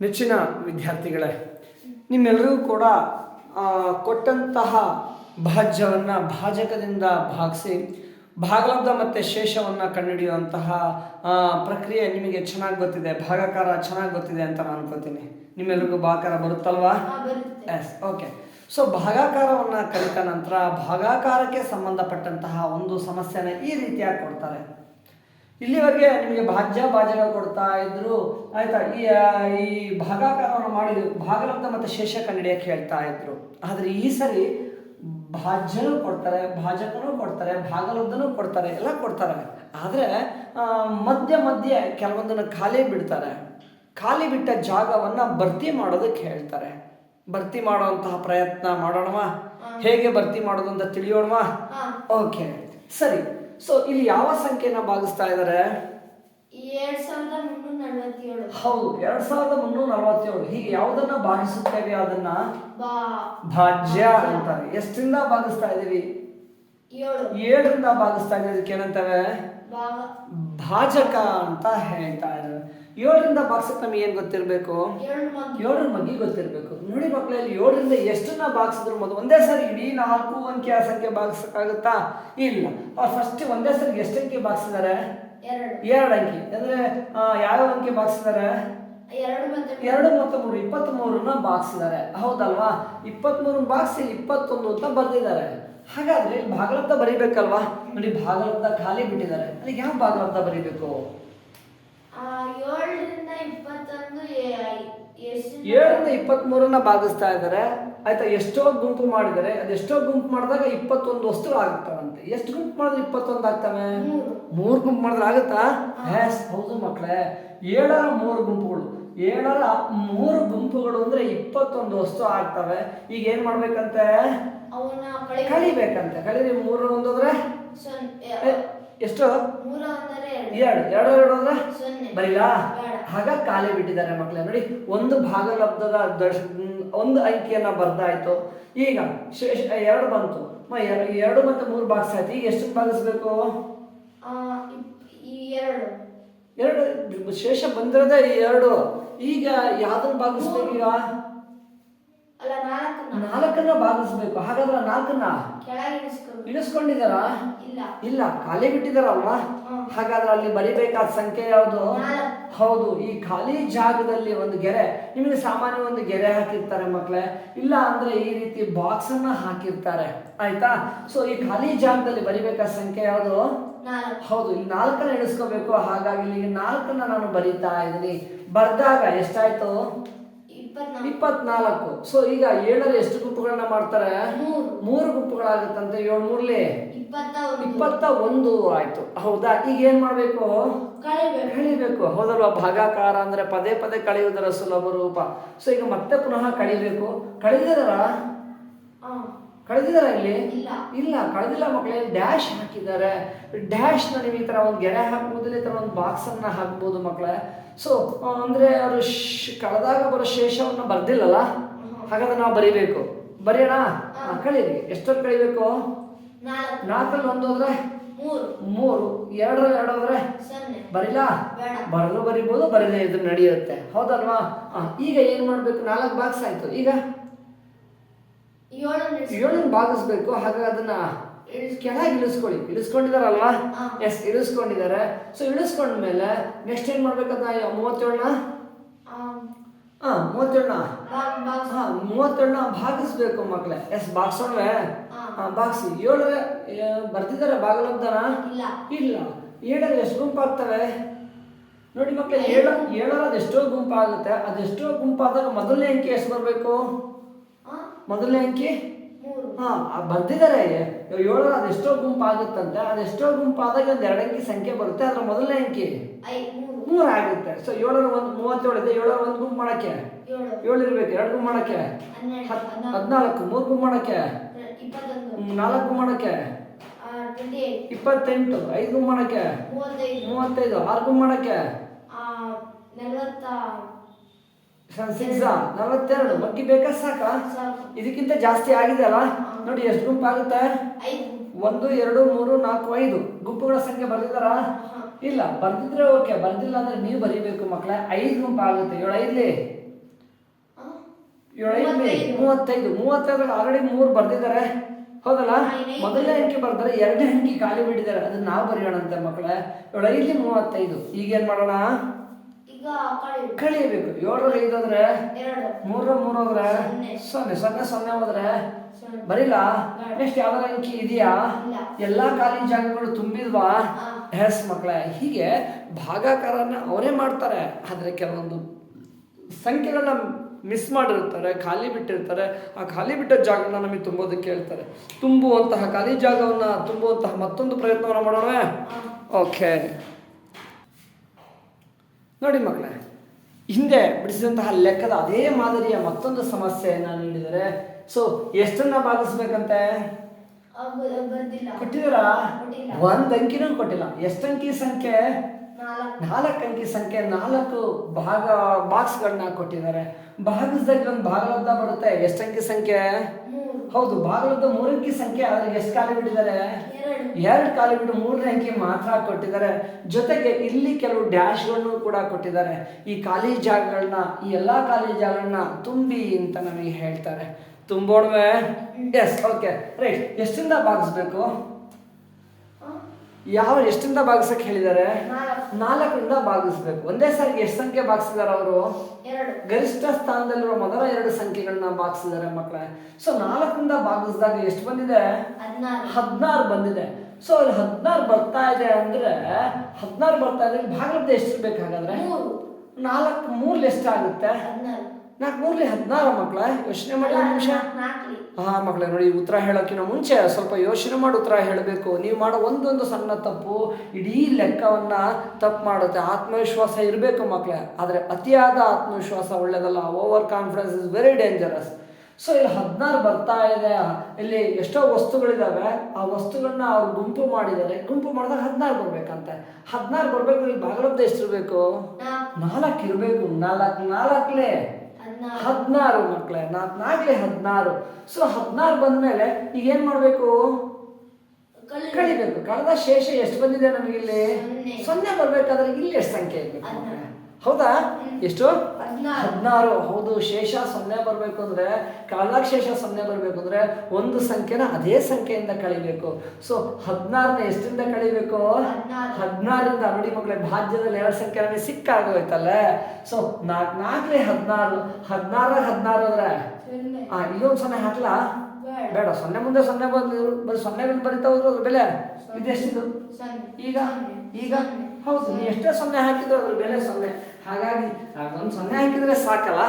ನೆಚ್ಚಿನ ವಿದ್ಯಾರ್ಥಿಗಳೇ ನಿಮ್ಮೆಲ್ಲರಿಗೂ ಕೂಡ ಕೊಟ್ಟಂತಹ ಭಾಜ್ಯವನ್ನು ಭಾಜಕದಿಂದ ಭಾಗಿಸಿ ಭಾಗಲಬ್ಧ ಮತ್ತು ಶೇಷವನ್ನು ಕಂಡುಹಿಡಿಯುವಂತಹ ಪ್ರಕ್ರಿಯೆ ನಿಮಗೆ ಚೆನ್ನಾಗಿ ಗೊತ್ತಿದೆ ಭಾಗಾಕಾರ ಚೆನ್ನಾಗಿ ಗೊತ್ತಿದೆ ಅಂತ ನಾನು ಅನ್ಕೋತೀನಿ. ನಿಮ್ಮೆಲ್ರಿಗೂ ಭಾಗಾಕಾರ ಬರುತ್ತಲ್ವಾ? ಎಸ್ ಓಕೆ ಸೊ ಭಾಗಾಕಾರವನ್ನು ಕಲಿತ ನಂತರ ಭಾಗಾಕಾರಕ್ಕೆ ಸಂಬಂಧಪಟ್ಟಂತಹ ಒಂದು ಸಮಸ್ಯೆನ ಈ ರೀತಿಯಾಗಿ ಕೊಡ್ತಾರೆ. ಇಲ್ಲಿವರೆಗೆ ನಿಮಗೆ ಭಾಜ್ಯ ಭಾಜಕ ಕೊಡ್ತಾ ಇದ್ರು ಆಯ್ತಾ? ಈ ಈ ಭಾಗಾಕಾರವನ್ನು ಮಾಡಿ ಭಾಗಲಬ್ಧ ಮತ್ತು ಶೇಷ ಕನ್ನಡಿಯಕ್ಕೆ ಹೇಳ್ತಾ ಇದ್ರು. ಆದರೆ ಈ ಸರಿ ಭಾಜ್ಯನು ಕೊಡ್ತಾರೆ ಭಾಜಕನೂ ಕೊಡ್ತಾರೆ ಭಾಗಲಬ್ಧನೂ ಕೊಡ್ತಾರೆ ಎಲ್ಲ ಕೊಡ್ತಾರೆ. ಆದರೆ ಮಧ್ಯ ಮಧ್ಯೆ ಕೆಲವೊಂದನ್ನು ಖಾಲಿ ಬಿಡ್ತಾರೆ. ಖಾಲಿ ಬಿಟ್ಟ ಜಾಗವನ್ನು ಭರ್ತಿ ಮಾಡೋದಕ್ಕೆ ಹೇಳ್ತಾರೆ. ಭರ್ತಿ ಮಾಡುವಂತಹ ಪ್ರಯತ್ನ ಮಾಡೋಣವಾ? ಹೇಗೆ ಭರ್ತಿ ಮಾಡೋದು ಅಂತ ತಿಳಿಯೋಣವಾ? ಓಕೆ. ಸರಿ. ಸೊ ಇಲ್ಲಿ ಯಾವ ಸಂಖ್ಯೆನ ಭಾಗಿಸ್ತಾ ಇದ್ದಾರೆ ಹೌದು ಎರಡ್ ಸಾವಿರದ ಮುನ್ನೂರ ನಲವತ್ತೇಳು. ಹೀಗೆ ಯಾವುದನ್ನ ಭಾಗಿಸುತ್ತೇವೆ ಅದನ್ನ? ಭಾಜ್ಯ ಅಂತಾರೆ. ಎಷ್ಟರಿಂದ ಭಾಗಿಸ್ತಾ ಇದೀವಿ? ಏಳು. ಏಳರಿಂದ ಭಾಗಿಸ್ತಾ ಇದ್ದೀವಿ ಅದಕ್ಕೆ ಏನಂತಾರೆ ಭಾಜಕ ಅಂತ ಹೇಳ್ತಾ ಇದ್ದಾರೆ ಏಳರಿಂದ ಬಾಕ್ಸಕ್ಕೆ ನಮಗೆ ಏನು ಗೊತ್ತಿರಬೇಕು? ಏಳರ ಬಗ್ಗೆ ಗೊತ್ತಿರಬೇಕು. ನೋಡಿ ಮಕ್ಕಳಲ್ಲಿ ಏಳರಿಂದ ಎಷ್ಟನ್ನ ಬಾಕ್ಸಿದ್ರು ಮೊದಲು ಒಂದೇ ಸರಿ ಇಡೀ ನಾಲ್ಕು ಆ ಸಂಖ್ಯೆ ಬಾಗಿಸಕ್ಕಾಗುತ್ತಾ ಇಲ್ಲ. ಅವ್ರು ಫಸ್ಟ್ ಒಂದೇ ಸರಿ ಎಷ್ಟು ಅಂಕಿ ಭಾಗಿಸಿದ್ದಾರೆ ಎರಡು. ಅಂಕಿ. ಅಂದ್ರೆ ಯಾವ ಯಾವ್ಯಾವ ಅಂಕಿ ಭಾಗಿಸಿದ್ದಾರೆ ಎರಡು ಮತ್ತೆ ಮೂರು. ಇಪ್ಪತ್ತ್ ಮೂರನ್ನ ಭಾಗಿಸಿದ್ದಾರೆ ಹೌದಲ್ವಾ? ಇಪ್ಪತ್ತ್ ಮೂರು ಇಪ್ಪತ್ತೊಂದು ಅಂತ ಬರೆದಿದ್ದಾರೆ. ಹಾಗಾದ್ರೆ ಇಲ್ಲಿ ಭಾಗಲಬ್ಧ ಬರಿಬೇಕಲ್ವಾ? ನೋಡಿ ಭಾಗಲಬ್ಧ ಖಾಲಿ ಬಿಟ್ಟಿದ್ದಾರೆ. ಅಲ್ಲಿಗೆ ಯಾವ ಭಾಗಲಬ್ಧ ಬರಿಬೇಕು? ಏಳರಿಂದ ಇಪ್ಪತ್ತೊಂದು ಇಪ್ಪತ್ತ್ ಮೂರನ್ನ ಭಾಗಿಸ್ತಾ ಇದ್ದಾರೆ. ಆಯ್ತಾ ಎಷ್ಟೋ ಗುಂಪು ಮಾಡಿದರೆ ಅದೆಷ್ಟೋ ಗುಂಪು ಮಾಡಿದಾಗ ಇಪ್ಪತ್ತೊಂದು ವಸ್ತುಗಳು ಆಗ್ತಾವಂತೆ. ಎಷ್ಟು ಗುಂಪು ಮಾಡಿದ್ರೆ ಇಪ್ಪತ್ತೊಂದು ಆಗ್ತವೆ? ಮೂರು. ಗುಂಪು ಮಾಡಿದ್ರೆ ಆಗುತ್ತಾ? ಎಸ್ ಹೌದು ಮಕ್ಕಳೇ. ಏಳರ ಮೂರು ಗುಂಪುಗಳು. ಏಳರ ಮೂರು ಗುಂಪುಗಳು ಅಂದ್ರೆ ಇಪ್ಪತ್ತೊಂದು ವಸ್ತು ಆಗ್ತವೆ. ಈಗ ಏನ್ ಮಾಡ್ಬೇಕಂತೆ? ಕಲಿಬೇಕಂತೆ. ಕಲಿ ಕಳಿಬೇಕಂತೆ ಕಳೀರಿ ಮೂರು ಒಂದಾದ್ರೆ ಎಷ್ಟು? ಎರಡು. ಎರಡು. ಎರಡು ಅಂದ್ರೆ? ಬರೀಲ. ಆಗ ಖಾಲಿ ಬಿಟ್ಟಿದ್ದಾರೆ ಮಕ್ಕಳೇ ನೋಡಿ ಒಂದು ಭಾಗಲಬ್ಧದ ದಶ ಒಂದು ಅಂಕಿಯನ್ನ ಬರ್ದಾಯ್ತು ಈಗ ಶೇಷ ಎರಡು ಬಂತು. ಎರಡು ಮತ್ತೆ ಮೂರು ಬಾಕ್ಸ್ ಆಯ್ತು. ಈಗ ಎಷ್ಟು ಭಾಗಿಸ್ಬೇಕು? ಎರಡು. ಶೇಷ ಬಂದಿರೋದೇ ಎರಡು. ಈಗ ಯಾವ್ದನ್ನ ಭಾಗಿಸ್ಬೇಕು ಈಗ? ಅಲ್ಲ ನಾಲ್ಕನ್ನ. ನಾಲ್ಕನ್ನ ಭಾಗಿಸ್ಬೇಕು. ಹಾಗಾದ್ರೆ ನಾಲ್ಕನ್ನ ಕೆಳಗೆ ಇಳಿಸ್ಕೊಬೇಕು ಇಲ್ಲ. ಇಲ್ಲ ಖಾಲಿ ಬಿಟ್ಟಿದಾರಲ್ವಾ ಹಾಗಾದ್ರೆ ಅಲ್ಲಿ ಬರಿಬೇಕಾದ ಸಂಖ್ಯೆ ಯಾವುದು. ಹೌದು ಈ ಖಾಲಿ ಜಾಗದಲ್ಲಿ ಒಂದು ಗೆರೆ. ನಿಮಗೆ ಸಾಮಾನ್ಯ ಒಂದು ಗೆರೆ ಹಾಕಿರ್ತಾರೆ ಮಕ್ಕಳೇ. ಇಲ್ಲ ಅಂದ್ರೆ ಈ ರೀತಿ ಬಾಕ್ಸ್ ಅನ್ನ ಹಾಕಿರ್ತಾರೆ. ಆಯ್ತಾ? ಸೊ ಈ ಖಾಲಿ ಜಾಗದಲ್ಲಿ ಬರಿಬೇಕಾದ ಸಂಖ್ಯೆ ಯಾವುದು? ಹೌದು ಇಲ್ಲಿ ನಾಲ್ಕನ್ನ ಇಳಿಸ್ಕೋಬೇಕು. ಹಾಗಾಗಿ ಇಲ್ಲಿ ನಾಲ್ಕನ್ನ ನಾನು ಬರೀತಾ ಇದ್ದೀನಿ. ಬರ್ದಾಗ ಎಷ್ಟಾಯ್ತು? ಇಪ್ಪತ್ನಾಲ್ಕು. ಸೊ ಈಗ ಏಳರ ಎಷ್ಟು ಗುಂಪುಗಳನ್ನ ಮಾಡ್ತಾರೆ? ಮೂರು. ಗುಂಪುಗಳಾಗುತ್ತಂತೆ ಏಳು ಮೂರ್ಲಿ? ಇಪ್ಪತ್ತ ಒಂದು. ಆಯ್ತು. ಹೌದಾ? ಈಗ ಏನ್ ಮಾಡ್ಬೇಕು? ಕಳಿಬೇಕು. ಹೌದಲ್ವಾ? ಭಾಗಾಕಾರ ಅಂದ್ರೆ ಪದೇ ಪದೇ ಕಳೆಯುವುದರ ಸುಲಭ ರೂಪ. ಸೊ ಈಗ ಮತ್ತೆ ಪುನಃ ಕಳಿಬೇಕು. ಕಳೆದಿದಾರ ಕಳೆದಿದಾರ ಇಲ್ಲಿ? ಇಲ್ಲ. ಕಳೆದಿಲ್ಲ ಮಕ್ಕಳೇ ಡ್ಯಾಶ್ ಹಾಕಿದ್ದಾರೆ. ಡ್ಯಾಶ್ನ ನೀವು ಈ ತರ ಒಂದು ಗೆರೆ ಹಾಕ್ಬೋದು ಈ ತರ ಒಂದು ಬಾಕ್ಸ್ ಅನ್ನ ಹಾಕ್ಬೋದು ಮಕ್ಕಳೇ. ಸೊ ಅಂದ್ರೆ ಅವರು ಕಳೆದಾಗ ಬರೋ ಶೇಷವನ್ನು ಬರ್ದಿಲ್ಲಲ್ಲ? ಹಾಗಾದ್ರೆ ನಾವು ಬರಿಬೇಕು. ಬರೆಯೋಣ? ಕಳೀರಿ. ಎಷ್ಟೊಂದು ಕಳಿಬೇಕು? ನಾಲ್ಕು. ನಾಲ್ಕಲ್ಲಿ ಒಂದು ಹೋದ್ರೆ? ಮೂರು. ಎರಡರಲ್ಲಿ ಎರಡು ಹೋದ್ರೆ? ಬರೀಲಾ? ಬರಲು ಬರಿಬೋದು ಬರದೇ ಇದ್ರೆ ನಡೆಯುತ್ತೆ. ಹೌದಲ್ವಾ? ಈಗ ಏನು ಮಾಡಬೇಕು? ನಾಲ್ಕು ಬಾಕ್ಸ್ ಆಯ್ತು. ಈಗ? ಏಳನ್ನು ಭಾಗಿಸ್ಬೇಕು ಹಾಗಾಗಿ ಅದನ್ನ ಕೆಳಗೆ ಇಳಿಸ್ಕೊಳ್ಳಿ. ಇಳಿಸ್ಕೊಂಡಿದಾರಲ್ವಾ. ಎಸ್ ಇಳಿಸ್ಕೊಂಡಿದ್ದಾರೆ ಸೊ ಇಳಿಸ್ಕೊಂಡ್ಮೇಲೆ ನೆಕ್ಸ್ಟ್ ಏನು ಮಾಡ್ಬೇಕಂತ ಹಾಂ ಮೂವತ್ತೇಳನ್ನ? ಹಾಂ ಮೂವತ್ತೇಳನ್ನ. ಹಾ ಮೂವತ್ತೇಳನ ಭಾಗಿಸ್ಬೇಕು ಮಕ್ಳೆ. ಎಸ್ ಬಾಗ್ಸೋಣ್ವೆ ಹಾಂ. ಹಾ ಏಳು ಬರ್ತಿದ್ದಾರೆ ಭಾಗಲಬ್ಧನ ಇಲ್ಲ. ಇಲ್ಲ. ಏಳರ ಎಷ್ಟು ಗುಂಪಾಗ್ತವೆ ನೋಡಿ ಮಕ್ಳೆ ಏಳ ಏಳರ ಅದೆಷ್ಟೋ ಗುಂಪಾಗುತ್ತೆ ಅದೆಷ್ಟೋ ಗುಂಪಾದಾಗ ಮೊದಲನೇ ಅಂಕಿ ಎಷ್ಟು ಬರಬೇಕು? ಮೊದಲನೇ ಅಂಕಿ? ಹಾ ಬರ್ತಿದ್ದಾರೆ ಏಳರ ಅದೆಷ್ಟೋ ಗುಂಪಾಗುತ್ತಂತೆ. ಅದೆಷ್ಟೋ ಗುಂಪಾದಾಗ ಒಂದು ಎರಡು ಅಂಕಿ ಸಂಖ್ಯೆ ಬರುತ್ತೆ. ಅದ್ರ ಮೊದಲನೇ ಅಂಕಿ ಮೂರ್ ಆಗುತ್ತೆ. ಸೊ ಏಳರ ಒಂದು ಮೂವತ್ತೇಳು ಇದೆ ಏಳರ ಒಂದು ಗುಂಪು ಮಾಡಕ್ಕೆ? ಏಳು. ಇರ್ಬೇಕು ಎರಡು ಗುಂಪು ಮಾಡಕ್ಕೆ? ಹದಿನಾಲ್ಕು. ಮೂರು ಗುಂಪು ಮಾಡಕ್ಕೆ? ನಾಲ್ಕು ಗುಂಪು ಮಾಡಕ್ಕೆ? ಇಪ್ಪತ್ತೆಂಟು. ಐದು ಗುಂಪು ಮಾಡಕ್ಕೆ? ಮೂವತ್ತೈದು. ಆರು ಗುಂಪು ಮಾಡಕ್ಕೆ? ಸಿಕ್ಸ್ ನಲವತ್ತೆರಡು. ಮಗ್ಗಿ ಬೇಕಾ? ಸಾಕಾ? ಇದಕ್ಕಿಂತ ಜಾಸ್ತಿ ಆಗಿದೆ ಅಲ್ಲ? ನೋಡಿ ಎಷ್ಟು ಗುಂಪು ಆಗುತ್ತೆ ಒಂದು ಎರಡು ಮೂರು ನಾಲ್ಕು ಐದು. ಗುಂಪುಗಳ ಸಂಖ್ಯೆ ಬರ್ದಿದಾರ ಇಲ್ಲ. ಬರ್ದಿದ್ರೆ ಓಕೆ. ಬರ್ದಿಲ್ಲ ಅಂದ್ರೆ ನೀವು ಬರೀಬೇಕು ಮಕ್ಕಳೇ. ಐದು ಗುಂಪು ಆಗುತ್ತೆ ಏಳು ಐದ್ಲಿ ಏಳು ಐದು ಮೂವತ್ತೈದು. ಮೂವತ್ತೈದು ಆಲ್ರೆಡಿ ಮೂರು ಬರ್ದಿದ್ದಾರೆ. ಹೌದಲ್ಲ. ಮೊದಲನೇ ಅಂಕಿ ಬರ್ತಾರೆ ಎರಡನೇ ಅಂಕಿ ಖಾಲಿ ಬಿಟ್ಟಿದ್ದಾರೆ. ಅದನ್ನ ನಾವು ಬರೆಯೋಣಂತೆ ಮಕ್ಕಳೇ. ಏಳು ಐದು ಮೂವತ್ತೈದು ಈಗೇನ್ ಮಾಡೋಣ? ಕಳಿಬೇಕು ಏಳರ ಐದು ಹೋದ್ರೆ ಎರಡು. ಮೂರ ಮೂರು ಹೋದ್ರೆ ಸೊನ್ನೆ. ಸೊನ್ನೆ ಸೊನ್ನೆ ಹೋದ್ರೆ. ಬರಿಲ್ಲ? ನೆಕ್ಸ್ಟ್ ಯಾವ್ದಾರ ಅಂಕಿ ಇದೆಯಾ. ಎಲ್ಲಾ ಖಾಲಿ ಜಾಗಗಳು ತುಂಬಿದ್ವಾ? ಹೆಸ್ ಎಸ್ ಮಕ್ಕಳೇ ಹೀಗೆ ಭಾಗಾಕಾರನ ಅವರೇ ಮಾಡ್ತಾರೆ. ಆದ್ರೆ ಕೆಲವೊಂದು ಸಂಖ್ಯೆಗಳನ್ನ ಮಿಸ್ ಮಾಡಿರ್ತಾರೆ ಖಾಲಿ ಬಿಟ್ಟಿರ್ತಾರೆ. ಆ ಖಾಲಿ ಬಿಟ್ಟ ಜಾಗನ ನಮಗೆ ತುಂಬೋದಕ್ಕೆ ಹೇಳ್ತಾರೆ. ತುಂಬುವಂತಹ ಖಾಲಿ ಜಾಗವನ್ನ ತುಂಬುವಂತಹ ಮತ್ತೊಂದು ಪ್ರಯತ್ನವನ್ನು ಮಾಡೋಣ ಓಕೆ. ನೋಡಿ ಮಕ್ಕಳೇ ಹಿಂದೆ ಬಿಡಿಸಿದಂತಹ ಲೆಕ್ಕದ ಅದೇ ಮಾದರಿಯ ಮತ್ತೊಂದು ಸಮಸ್ಯೆಯನ್ನ ನೀಡಿದರೆ ಸೊ ಎಷ್ಟನ್ನ ಭಾಗಿಸ್ಬೇಕಂತೆ? ಕೊಟ್ಟಿದಾರ. ಒಂದ್ ಅಂಕಿನೂ ಕೊಟ್ಟಿಲ್ಲ. ಎಷ್ಟಂಕಿ ಸಂಖ್ಯೆ? ನಾಲ್ಕು. ಅಂಕಿ ಸಂಖ್ಯೆ ನಾಲ್ಕು ಭಾಗ ಬಾಕ್ಸ್ಗಳನ್ನ ಕೊಟ್ಟಿದ್ದಾರೆ. ಭಾಗಿಸ್ದಾಗ ಒಂದು ಭಾಗಲಬ್ಧ ಬರುತ್ತೆ. ಎಷ್ಟಂಕಿ ಸಂಖ್ಯೆ? ಹೌದು ಭಾರತದ ಮೂರಕ್ಕೆ ಸಂಖ್ಯೆ ಆದ್ರೆ ಎಷ್ಟು ಖಾಲಿ ಬಿಟ್ಟಿದ್ದಾರೆ? ಎರಡು. ಖಾಲಿ ಬಿಟ್ಟು ಮೂರನೇ ಅಂಕಿ ಮಾತ್ರ ಕೊಟ್ಟಿದ್ದಾರೆ. ಜೊತೆಗೆ ಇಲ್ಲಿ ಕೆಲವು ಡ್ಯಾಶ್ಗಳನ್ನು ಕೂಡ ಕೊಟ್ಟಿದ್ದಾರೆ. ಈ ಖಾಲಿ ಜಾಗಗಳನ್ನ ಈ ಎಲ್ಲಾ ಖಾಲಿ ಜಾಗಗಳನ್ನ ತುಂಬಿ ಅಂತ ನಮಗೆ ಹೇಳ್ತಾರೆ. ತುಂಬೋಡ್ವೆ ಎಸ್ ಓಕೆ ರೈಟ್ ಎಷ್ಟಿಂದ ಭಾಗಿಸ್ಬೇಕು? ಯಾವ ಎಷ್ಟಿಂದ ಭಾಗಿಸಕ್ ಹೇಳಿದ್ದಾರೆ? ನಾಲ್ಕು ನಾಲ್ಕರಿಂದ ಭಾಗಿಸ್ಬೇಕು. ಒಂದೇ ಸಾರಿ ಎಷ್ಟು ಸಂಖ್ಯೆ ಭಾಗಿಸಿದಾರೆ ಅವರು? ಗರಿಷ್ಠ ಸ್ಥಾನದಲ್ಲಿರುವ ಮೊದಲ ಎರಡು ಸಂಖ್ಯೆಗಳನ್ನ ಭಾಗಿಸಿದ್ದಾರೆ ಮಕ್ಕಳೇ. ಸೊ ನಾಲ್ಕರಿಂದ ಭಾಗಿಸಿದಾಗ ಎಷ್ಟು ಬಂದಿದೆ? ಹದಿನಾರು. ಬಂದಿದೆ. ಸೊ ಅಲ್ಲಿ ಹದಿನಾರು ಬರ್ತಾ ಇದೆ ಅಂದ್ರೆ ಹದಿನಾರು ಬರ್ತಾ ಇದೆ ಭಾಗದ ಎಷ್ಟು ಬೇಕಾಗಂದ್ರೆ ನಾಲ್ಕು ಮೂರ್ ಎಷ್ಟಾಗುತ್ತೆ ನಾಲ್ಕು ಮೂರ್ಲಿ ಹದಿನಾರು ಮಕ್ಕಳ ಯೋಚನೆ ಮಾಡಿ ಒಂದು ನಿಮಿಷ. ಹಾಂ ಮಕ್ಕಳೇ ನೋಡಿ ಉತ್ತರ ಹೇಳೋಕ್ಕಿಂತ ಮುಂಚೆ ಸ್ವಲ್ಪ ಯೋಚನೆ ಮಾಡಿ ಉತ್ತರ ಹೇಳಬೇಕು. ನೀವು ಮಾಡೋ ಒಂದೊಂದು ಸಣ್ಣ ತಪ್ಪು ಇಡೀ ಲೆಕ್ಕವನ್ನ ತಪ್ಪು ಮಾಡುತ್ತೆ. ಆತ್ಮವಿಶ್ವಾಸ ಇರಬೇಕು ಮಕ್ಕಳೇ ಆದರೆ ಅತಿಯಾದ ಆತ್ಮವಿಶ್ವಾಸ ಒಳ್ಳೇದಲ್ಲ. Over confidence is very dangerous so ಇಲ್ಲಿ ಹದಿನಾರು ಬರ್ತಾ ಇದೆ. ಇಲ್ಲಿ ಎಷ್ಟೋ ವಸ್ತುಗಳಿದಾವೆ. ಆ ವಸ್ತುಗಳನ್ನ ಅವ್ರು ಗುಂಪು ಮಾಡಿದ್ದಾರೆ. ಗುಂಪು ಮಾಡಿದಾಗ ಹದಿನಾರು ಬರ್ಬೇಕಂತೆ. ಹದಿನಾರು ಬರ್ಬೇಕು ಇಲ್ಲಿ ಭಾಗಲಬ್ಧ ಎಷ್ಟಿರ್ಬೇಕು? ನಾಲ್ಕು. ಇರಬೇಕು. ನಾಲ್ಕು ನಾಲ್ಕಲೇ ಹದಿನಾರು ಮಕ್ಕಳೇ ನಾಲ್ಕು ನಾಲ್ಕಲೆ ಹದಿನಾರು. ಸೊ ಹದಿನಾರು ಬಂದ್ಮೇಲೆ ಈಗ ಏನ್ ಮಾಡ್ಬೇಕು? ಕಳಿಬೇಕು. ಕಳೆದ ಶೇಷ ಎಷ್ಟು ಬಂದಿದೆ ನಮಗಿಲ್ಲಿ ಇಲ್ಲಿ? ಸೊನ್ನೆ. ಬರಬೇಕಾದ್ರೆ ಇಲ್ಲಿ ಎಷ್ಟು ಸಂಖ್ಯೆ ಇರ್ಬೇಕು. ಹೌದಾ? ಎಷ್ಟು? ಹದಿನಾರು. ಹೌದು. ಶೇಷ ಸೊನ್ನೆ ಬರ್ಬೇಕು ಅಂದ್ರೆ ಕಾಲಾಕ್ಷೇಷ ಸೊನ್ನೆ ಬರಬೇಕು ಅಂದ್ರೆ ಒಂದು ಸಂಖ್ಯೆನ ಅದೇ ಸಂಖ್ಯೆಯಿಂದ ಕಳಿಬೇಕು. ಸೊ ಹದಿನಾರನ ಎಷ್ಟರಿಂದ ಕಳಿಬೇಕು? ಹದಿನಾರಿಂದ ಹದಿನಾರರಿಂದ ನೋಡಿ ಮಗಳೇ ಭಾಜ್ಯದಲ್ಲಿ ಎರಡು ಸಂಖ್ಯೆ ನಮಗೆ ಸಿಕ್ಕಾಗೋಯ್ತಲ್ಲ ಸೊ ನಾಲ್ಕು ನಾಲ್ಕನೇ ಹದಿನಾರು. ಹದಿನಾರ ಹದಿನಾರು ಅಂದ್ರೆ? ಹಾಂ ಆ ಇಲ್ಲೊಂದು ಸೊನ್ನೆ ಹಾಕ್ಲಾ? ಬೇಡ. ಸೊನ್ನೆ ಮುಂದೆ ಸೊನ್ನೆ ಬಂದು ಬರೀ ಬಂದು ಬರಿತಾ ಹೋದ್ರು ಅದ್ರ ಬೆಲೆ ಇದೆಷ್ಟಿದು ಈಗ? ಈಗ? ಹೌದು ನೀ ಎಷ್ಟೇ ಸೊನ್ನೆ ಹಾಕಿದ್ರು ಅದ್ರ ಬೆಲೆ ಸೊನ್ನೆ. ಹಾಗಾಗಿ ಒಂದು ಸೊನ್ನೆ ಹಾಕಿದ್ರೆ ಸಾಕಲ್ಲ?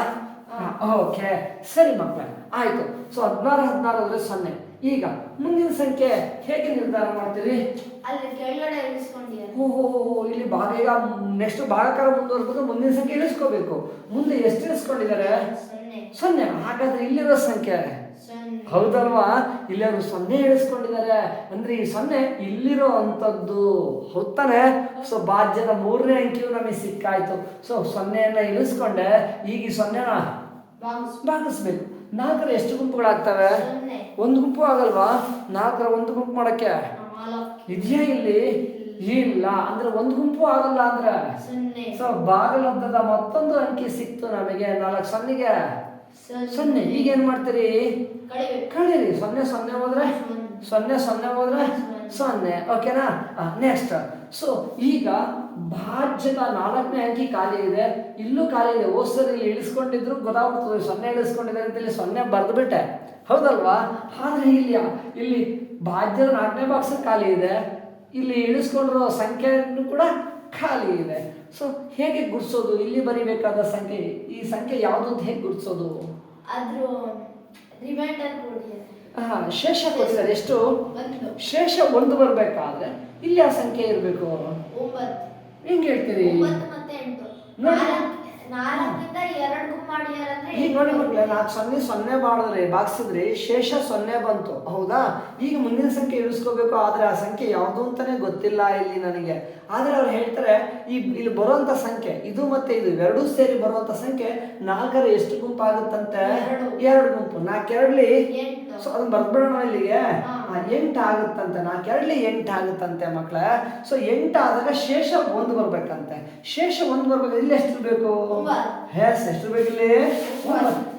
ಓಕೆ ಸರಿ ಮಕ್ಕಳೇ ಆಯಿತು. ಸೊ ಹದಿನಾರು ಹದಿನಾರು ಅಂದ್ರೆ ಸೊನ್ನೆ. ಈಗ ಮುಂದಿನ ಸಂಖ್ಯೆ ಹೇಗೆ ನಿರ್ಧಾರ ಮಾಡ್ತೀರಿ? ಅಲ್ಲಿ ಕೆಳಗಡೆ ಇಳಿಸ್ಕೊಂಡಿದ್ದಾರೆ ಹೋ ಹೋ ಹೋ, ಹೋ, ಇಲ್ಲಿ ಭಾಗ ಈಗ ನೆಕ್ಸ್ಟ್ ಭಾಗಕಾರ ಮುಂದುವರೆದು ಮುಂದಿನ ಸಂಖ್ಯೆ ಇಳಿಸ್ಕೋಬೇಕು. ಮುಂದೆ ಎಷ್ಟು ಇಳಿಸ್ಕೊಂಡಿದ್ದಾರೆ? ಸೊನ್ನೆ. ಹಾಗಾದ್ರೆ ಇಲ್ಲಿರೋ ಸಂಖ್ಯೆ ಹೌದಲ್ವಾ? ಇಲ್ಲಿ ಅವರು ಸೊನ್ನೆ ಇಳಿಸ್ಕೊಂಡಿದ್ದಾರೆ. ಅಂದ್ರೆ ಈ ಸೊನ್ನೆ ಇಲ್ಲಿರೋ ಅಂಥದ್ದು. ಹೊತ್ತಾನೆ ಸೊ ಬಾಧ್ಯದ ಮೂರನೇ ಅಂಕಿಯು ನಮಗೆ ಸಿಕ್ಕಾಯ್ತು. ಸೊ ಸೊನ್ನೆಯನ್ನ ಇಳಿಸ್ಕೊಂಡೆ. ಈಗ ಈ ಸೊನ್ನೆನ ಭಾಗಿಸ್ಬೇಕು ನಾಲ್ಕರ ಎಷ್ಟು ಗುಂಪುಗಳಾಗ್ತವೆ? ಒಂದು ಗುಂಪು ಆಗಲ್ವಾ? ನಾಲ್ಕರ ಒಂದು ಗುಂಪು ಮಾಡಕ್ಕೆ? ಇದೆಯಾ ಇಲ್ಲಿ? ಇಲ್ಲ. ಅಂದ್ರೆ ಒಂದು ಗುಂಪು ಆಗಲ್ಲ ಅಂದ್ರೆ? ಸೊ ಭಾಗಲಬ್ಧದ ಮತ್ತೊಂದು ಅಂಕಿ ಸಿಕ್ತು ನಮಗೆ. ನಾಲ್ಕು ಸೊನ್ನೆಗೆ. ಸೊನ್ನೆ ಈಗ ಏನ್ ಮಾಡ್ತೀರಿ ಕಳೀರಿ ಸೊನ್ನೆ ಸೊನ್ನೆ ಹೋದ್ರೆ? ಸೊನ್ನೆ. ಸೊನ್ನೆ ಹೋದ್ರೆ? ಸೊನ್ನೆ. ಓಕೆನಾ? ನೆಕ್ಸ್ಟ್ ಸೊ ಈಗ ಭಾಜ್ಯದ ನಾಲ್ಕನೇ ಅಂಕಿ ಖಾಲಿ ಇದೆ. ಇಲ್ಲೂ ಖಾಲಿ ಇದೆ. ಓಸರಿ ಇಲ್ಲಿ ಇಳಿಸ್ಕೊಂಡಿದ್ರು ಗೊತ್ತಾಗ್ತದೆ ಸೊನ್ನೆ ಇಳಿಸ್ಕೊಂಡಿದ್ದಾರೆ ಅಂತ ಇಲ್ಲಿ ಸೊನ್ನೆ ಬರೆದ್ಬಿಟ್ಟೆ. ಹೌದಲ್ವಾ? ಆದ್ರೆ ಇಲ್ಲಿ ಇಲ್ಲಿ ಭಾಜ್ಯದ ನಾಲ್ಕನೇ ಬಾಕ್ಸ್ ಖಾಲಿ ಇದೆ. ಇಲ್ಲಿ ಇಳಿಸ್ಕೊಂಡಿರೋ ಸಂಖ್ಯೆಯನ್ನು ಕೂಡ ಖಾಲಿ ಇದೆ. ಸೊ ಹೇಗೆ ಗುರ್ಸೋದು ಇಲ್ಲಿ ಬರಿಬೇಕಾದ ಸಂಖ್ಯೆ ಈ ಸಂಖ್ಯೆ ಯಾವುದು ಅಂತ ಹೇಗೆ ಗುರ್ಸೋದು ಅದ್ರ ರಿಮೈಂಡರ್ ಕೊಡಿ ಹಾ ಶೇಷ ಕೊಡ್ತಾರೆ ಎಷ್ಟು? ಶೇಷ ಒಂದು ಬರ್ಬೇಕಾದ್ರೆ ಇಲ್ಲಿ ಆ ಸಂಖ್ಯೆ ಇರಬೇಕು. ಹಿಂಗೆ ಹೇಳ್ತೀರಿ? ನೋಡಿ. ಎರಡು ಅಂದ್ರೆ ಈಗ ನೋಡಿ ಮಕ್ಳೆ ನಾಲ್ಕು ಸೊನ್ನೆ ಸೊನ್ನೆ ಮಾಡಿದ್ರಿ ಬಾಗ್ಸಿದ್ರಿ ಶೇಷ ಸೊನ್ನೆ ಬಂತು. ಹೌದಾ? ಈಗ ಮುಂದಿನ ಸಂಖ್ಯೆ ಇಳಿಸ್ಕೋಬೇಕು ಆದ್ರೆ ಆ ಸಂಖ್ಯೆ ಯಾವುದು ಅಂತಾನೆ ಗೊತ್ತಿಲ್ಲ ಇಲ್ಲಿ ನನಗೆ. ಆದ್ರೆ ಅವ್ರು ಹೇಳ್ತಾರೆ ಈ ಇಲ್ಲಿ ಬರುವಂತ ಸಂಖ್ಯೆ ಇದು ಮತ್ತೆ ಇದು ಎರಡೂ ಸೇರಿ ಬರುವಂತ ಸಂಖ್ಯೆ ನಾಲ್ಕರ ಎಷ್ಟು ಗುಂಪು ಆಗುತ್ತಂತೆ ಎರಡು. ಎರಡು ಗುಂಪು. ನಾಲ್ಕೆರಡ್ಲಿ ಸೊ ಅದನ್ನ ಬರ್ಬಿಡೋಣ ಇಲ್ಲಿಗೆ. ಆ, ಎಂಟು ಆಗುತ್ತಂತೆ ನಾ ಎರಡ್ಲಿ ಎಂಟು ಆಗುತ್ತಂತೆ ಮಕ್ಕಳ ಸೊ ಎಂಟು ಆದಾಗ ಶೇಷ ಒಂದು ಬರ್ಬೇಕಂತೆ. ಶೇಷ ಒಂದು ಬರ್ಬೇಕು. ಇಲ್ಲಿ ಎಷ್ಟು ಬೇಕು? ಹೇಸ್ ಎಷ್ಟು ಬೇಕು ಇಲ್ಲಿ.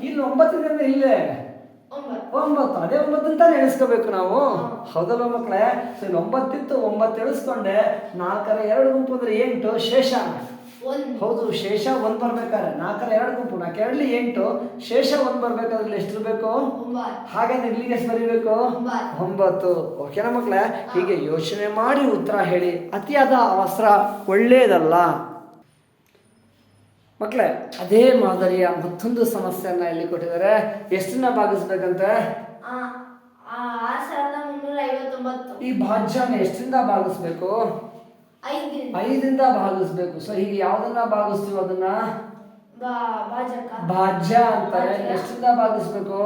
ಇಲ್ಲಿ ಒಂಬತ್ತಿಂದ ಇಲ್ಲೇ? ಒಂಬತ್ತು. ಅದೇ ಒಂಬತ್ತು ಅಂತಾನೆ ಎಣಿಸ್ಕೋಬೇಕು ನಾವು. ಹೌದಲ್ವ ಮಕ್ಕಳೇ ಸೊ ಇಲ್ಲಿ ಒಂಬತ್ತಿತ್ತು ಒಂಬತ್ತು ಎಣಿಸ್ಕೊಂಡೆ. ನಾಲ್ಕರ ಎರಡು ಗುಂಪು ಅಂದ್ರೆ ಎಂಟು. ಶೇಷ. ಹೌದು ಶೇಷ ಒಂದ್ ಬರ್ಬೇಕಾದ್ರೆ ನಾಲ್ಕರ ಎರಡು ಗುಂಪು ನಾಲ್ಕು ಎರಡ್ಲಿ ಎಂಟು ಶೇಷ ಒಂದ್ ಬರ್ಬೇಕಾದ್ರೆ ಎಷ್ಟು ಬೇಕು ಒಂಬತ್ತು. ಹಾಗಾದ್ರೆ ಇಲ್ಲಿಗೆ ಎಷ್ಟು ಬರೀಬೇಕು? ಒಂಬತ್ತು. ಓಕೆನಾ ಮಕ್ಕಳೇ ಹೀಗೆ ಯೋಚನೆ ಮಾಡಿ ಉತ್ತರ ಹೇಳಿ. ಅತಿಯಾದ ಅವಸರ ಒಳ್ಳೆಯದಲ್ಲ. ಮಕ್ಕಳೇ ಅದೇ ಮಾದರಿಯ ಮತ್ತೊಂದು ಸಮಸ್ಯೆಯನ್ನ ಇಲ್ಲಿ ಕೊಟ್ಟಿದ್ದಾರೆ. ಎಷ್ಟನ್ನ ಭಾಗಿಸ್ಬೇಕಂತೆ? ಈ ಭಾಜ್ಯನ ಎಷ್ಟರಿಂದ ಭಾಗಿಸ್ಬೇಕು? ಐದರಿಂದ ಭಾಗಿಸ್ಬೇಕು. ಸೊ ಹೀಗೆ ಯಾವ್ದನ್ನ ಭಾಗಿಸ್ತೀವಿ ಅದನ್ನ? ಭಾಜ್ಯ ಅಂತಾರೆ. ಎಷ್ಟರಿಂದ ಭಾಗಿಸ್ಬೇಕು?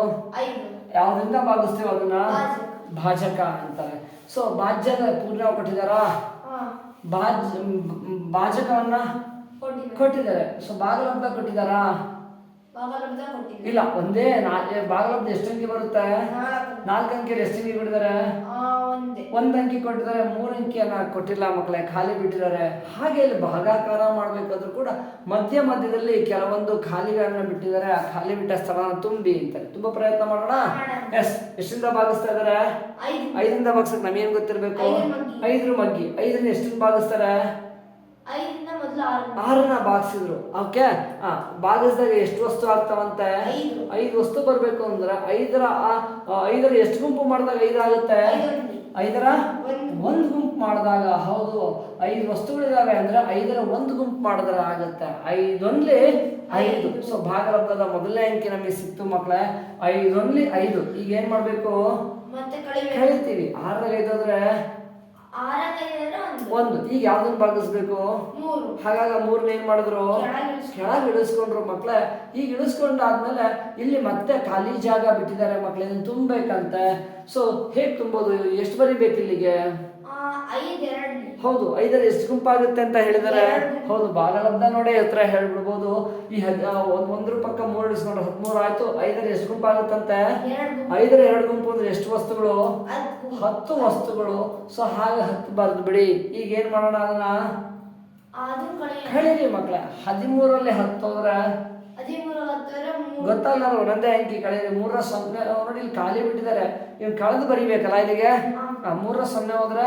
ಯಾವ್ದರಿಂದ ಭಾಗಿಸ್ತೀವಿ ಅದನ್ನ? ಭಾಜಕ. ಅಂತಾರೆ. ಸೊ ಭಾಜ್ಯದ ಪೂರ್ಣ ಕೊಟ್ಟಿದಾರ ಭಾಜ್ ಭಾಜಕವನ್ನ ಕೊಟ್ಟಿದ್ದಾರೆ. ಸೊ ಭಾಗಲಬ್ಧ ಕೊಟ್ಟಿದಾರ ಇಲ್ಲ ಒಂದೇ ಭಾಗಲಬ್ಧ ಎಷ್ಟಂಗಿ ಎಷ್ಟು ಅಂಕಿ ಬರುತ್ತೆ? ನಾಲ್ಕು. ಎಷ್ಟಂಗಿ ಎಷ್ಟು ಅಂಕಿ ಕೊಟ್ಟಿದ್ದಾರೆ? ಒಂದೇ. ಅಂಕಿ ಕೊಟ್ಟಿದ್ದಾರೆ ಮೂರು ಅಂಕಿಯನ್ನ ಕೊಟ್ಟಿಲ್ಲ ಮಕ್ಕಳೇ ಖಾಲಿ ಬಿಟ್ಟಿದ್ದಾರೆ. ಹಾಗೆ ಇಲ್ಲಿ ಭಾಗಾಕಾರ ಮಾಡ್ಬೇಕಾದ್ರೂ ಕೂಡ ಮಧ್ಯ ಮಧ್ಯದಲ್ಲಿ ಕೆಲವೊಂದು ಖಾಲಿಗಳನ್ನ ಬಿಟ್ಟಿದ್ದಾರೆ. ಆ ಖಾಲಿ ಬಿಟ್ಟ ಸ್ಥಳನ ತುಂಬಿ ಅಂತ ತುಂಬಾ ಪ್ರಯತ್ನ ಮಾಡೋಣ. ಎಸ್ ಎಷ್ಟಿಂದ ಭಾಗಿಸ್ತಾ ಇದಾರೆ ಐದು ಐದರಿಂದ ಭಾಗಿಸಕ್ ನಮಗೇನು ಗೊತ್ತಿರ್ಬೇಕು? ಐದ್ರ ಮಗ್ಗಿ. ಐದ್ರ ಎಷ್ಟಿಂದ ಐದರಿಂದ ಎಷ್ಟನ್ನ ಭಾಗಿಸ್ತಾರೆ ಆರನ್ನ ಭಾಗಿಸಿದ್ರು. ಓಕೆ. ಆ ಭಾಗಿಸಿದಾಗ ಎಷ್ಟು ವಸ್ತು ಆಗ್ತಾವಂತೆ? ಐದು. ವಸ್ತು ಬರ್ಬೇಕು ಅಂದ್ರೆ ಐದರ ಐದರ ಎಷ್ಟು ಗುಂಪು ಮಾಡಿದಾಗ ಐದು ಆಗುತ್ತೆ? ಐದರಲ್ಲಿ ಐದರ ಒಂದು. ಗುಂಪು ಮಾಡಿದಾಗ ಹೌದು ಐದು ವಸ್ತುಗಳಿದಾವೆ ಅಂದ್ರೆ ಐದರ ಒಂದು ಗುಂಪು ಮಾಡಿದ್ರೆ ಆಗುತ್ತೆ. ಐದೊಂದ್ಲಿ ಐದು. ಸೊ ಭಾಗಲಬ್ಧದ ಮೊದಲನೇ ಅಂಕಿ ನಮಗೆ ಸಿಕ್ತು ಮಕ್ಕಳೇ ಐದೊಂದ್ಲಿ ಐದು. ಈಗ ಏನ್ ಮಾಡ್ಬೇಕು? ಕಳಿತೀವಿ. ಆರಲ್ಲಿ ಐದು ಅಂದ್ರೆ ಒಂದು. ಈಗ ಯಾವ್ದನ್ನ ಭಾಗಿಸ್ಬೇಕು? ಹಾಗಾಗ ಮೂರನ್ನ ಏನ್ ಮಾಡಿದ್ರು? ಕೆಳಗೆ ಇಳಿಸ್ಕೊಂಡ್ರು. ಮಕ್ಳೆ. ಈಗ ಇಳಿಸ್ಕೊಂಡಾದ್ಮೇಲೆ ಇಲ್ಲಿ ಮತ್ತೆ ಖಾಲಿ ಜಾಗ ಬಿಟ್ಟಿದ್ದಾರೆ ಮಕ್ಳು. ತುಂಬಬೇಕಂತೆ ಸೊ ಹೇಗ್ ತುಂಬೋದು? ಎಷ್ಟು ಬರಿಬೇಕು ಇಲ್ಲಿಗೆ ಹೌದು ಐದರ ಎಷ್ಟು ಗುಂಪಾಗುತ್ತೆ ಅಂತ ಹೇಳಿದರೆ ಹೌದು ಬಾಗಲಬ್ದ ನೋಡಿ ಹತ್ರ ಹೇಳ್ಬಿಡ್ಬೋದು. ಈ ಹದ್ ಒಂದು ಒಂದ್ ಒಂದ್ರ ಪಕ್ಕ ಮೂರು ನೋಡಿ ಹದಿಮೂರು ಆಯ್ತು. ಐದರ ಎಷ್ಟು ಗುಂಪಾಗುತ್ತಂತೆ. ಐದರ ಎರಡು ಗುಂಪು ಅಂದ್ರೆ ಎಷ್ಟು ವಸ್ತುಗಳು? ಹತ್ತು ವಸ್ತುಗಳು. ಸೊ ಹಾಗೆ ಹತ್ತು ಬರ್ದು ಬಿಡಿ. ಈಗ ಏನ್ ಮಾಡೋಣ ಅದನ್ನ? ಅದು ಕಳೆ ಕಳೀರಿ ಮಕ್ಳ ಹದಿಮೂರಲ್ಲಿ ಹತ್ತು ಹೋದ್ರೆ? ಗೊತ್ತಲ್ಲ ಒಂದೇ ಅಂಕಿ ಕಳೆದ ಮೂರರ ಸೊನ್ನೆ ನೋಡಿ ಇಲ್ಲಿ ಖಾಲಿ ಬಿಟ್ಟಿದ್ದಾರೆ. ಇವ್ನು ಕಳೆದು ಬರಿಬೇಕಲ್ಲ ಇಲ್ಲಿಗೆ? ಮೂರ ಮೂರರ ಸೊನ್ನೆ ಹೋದ್ರೆ?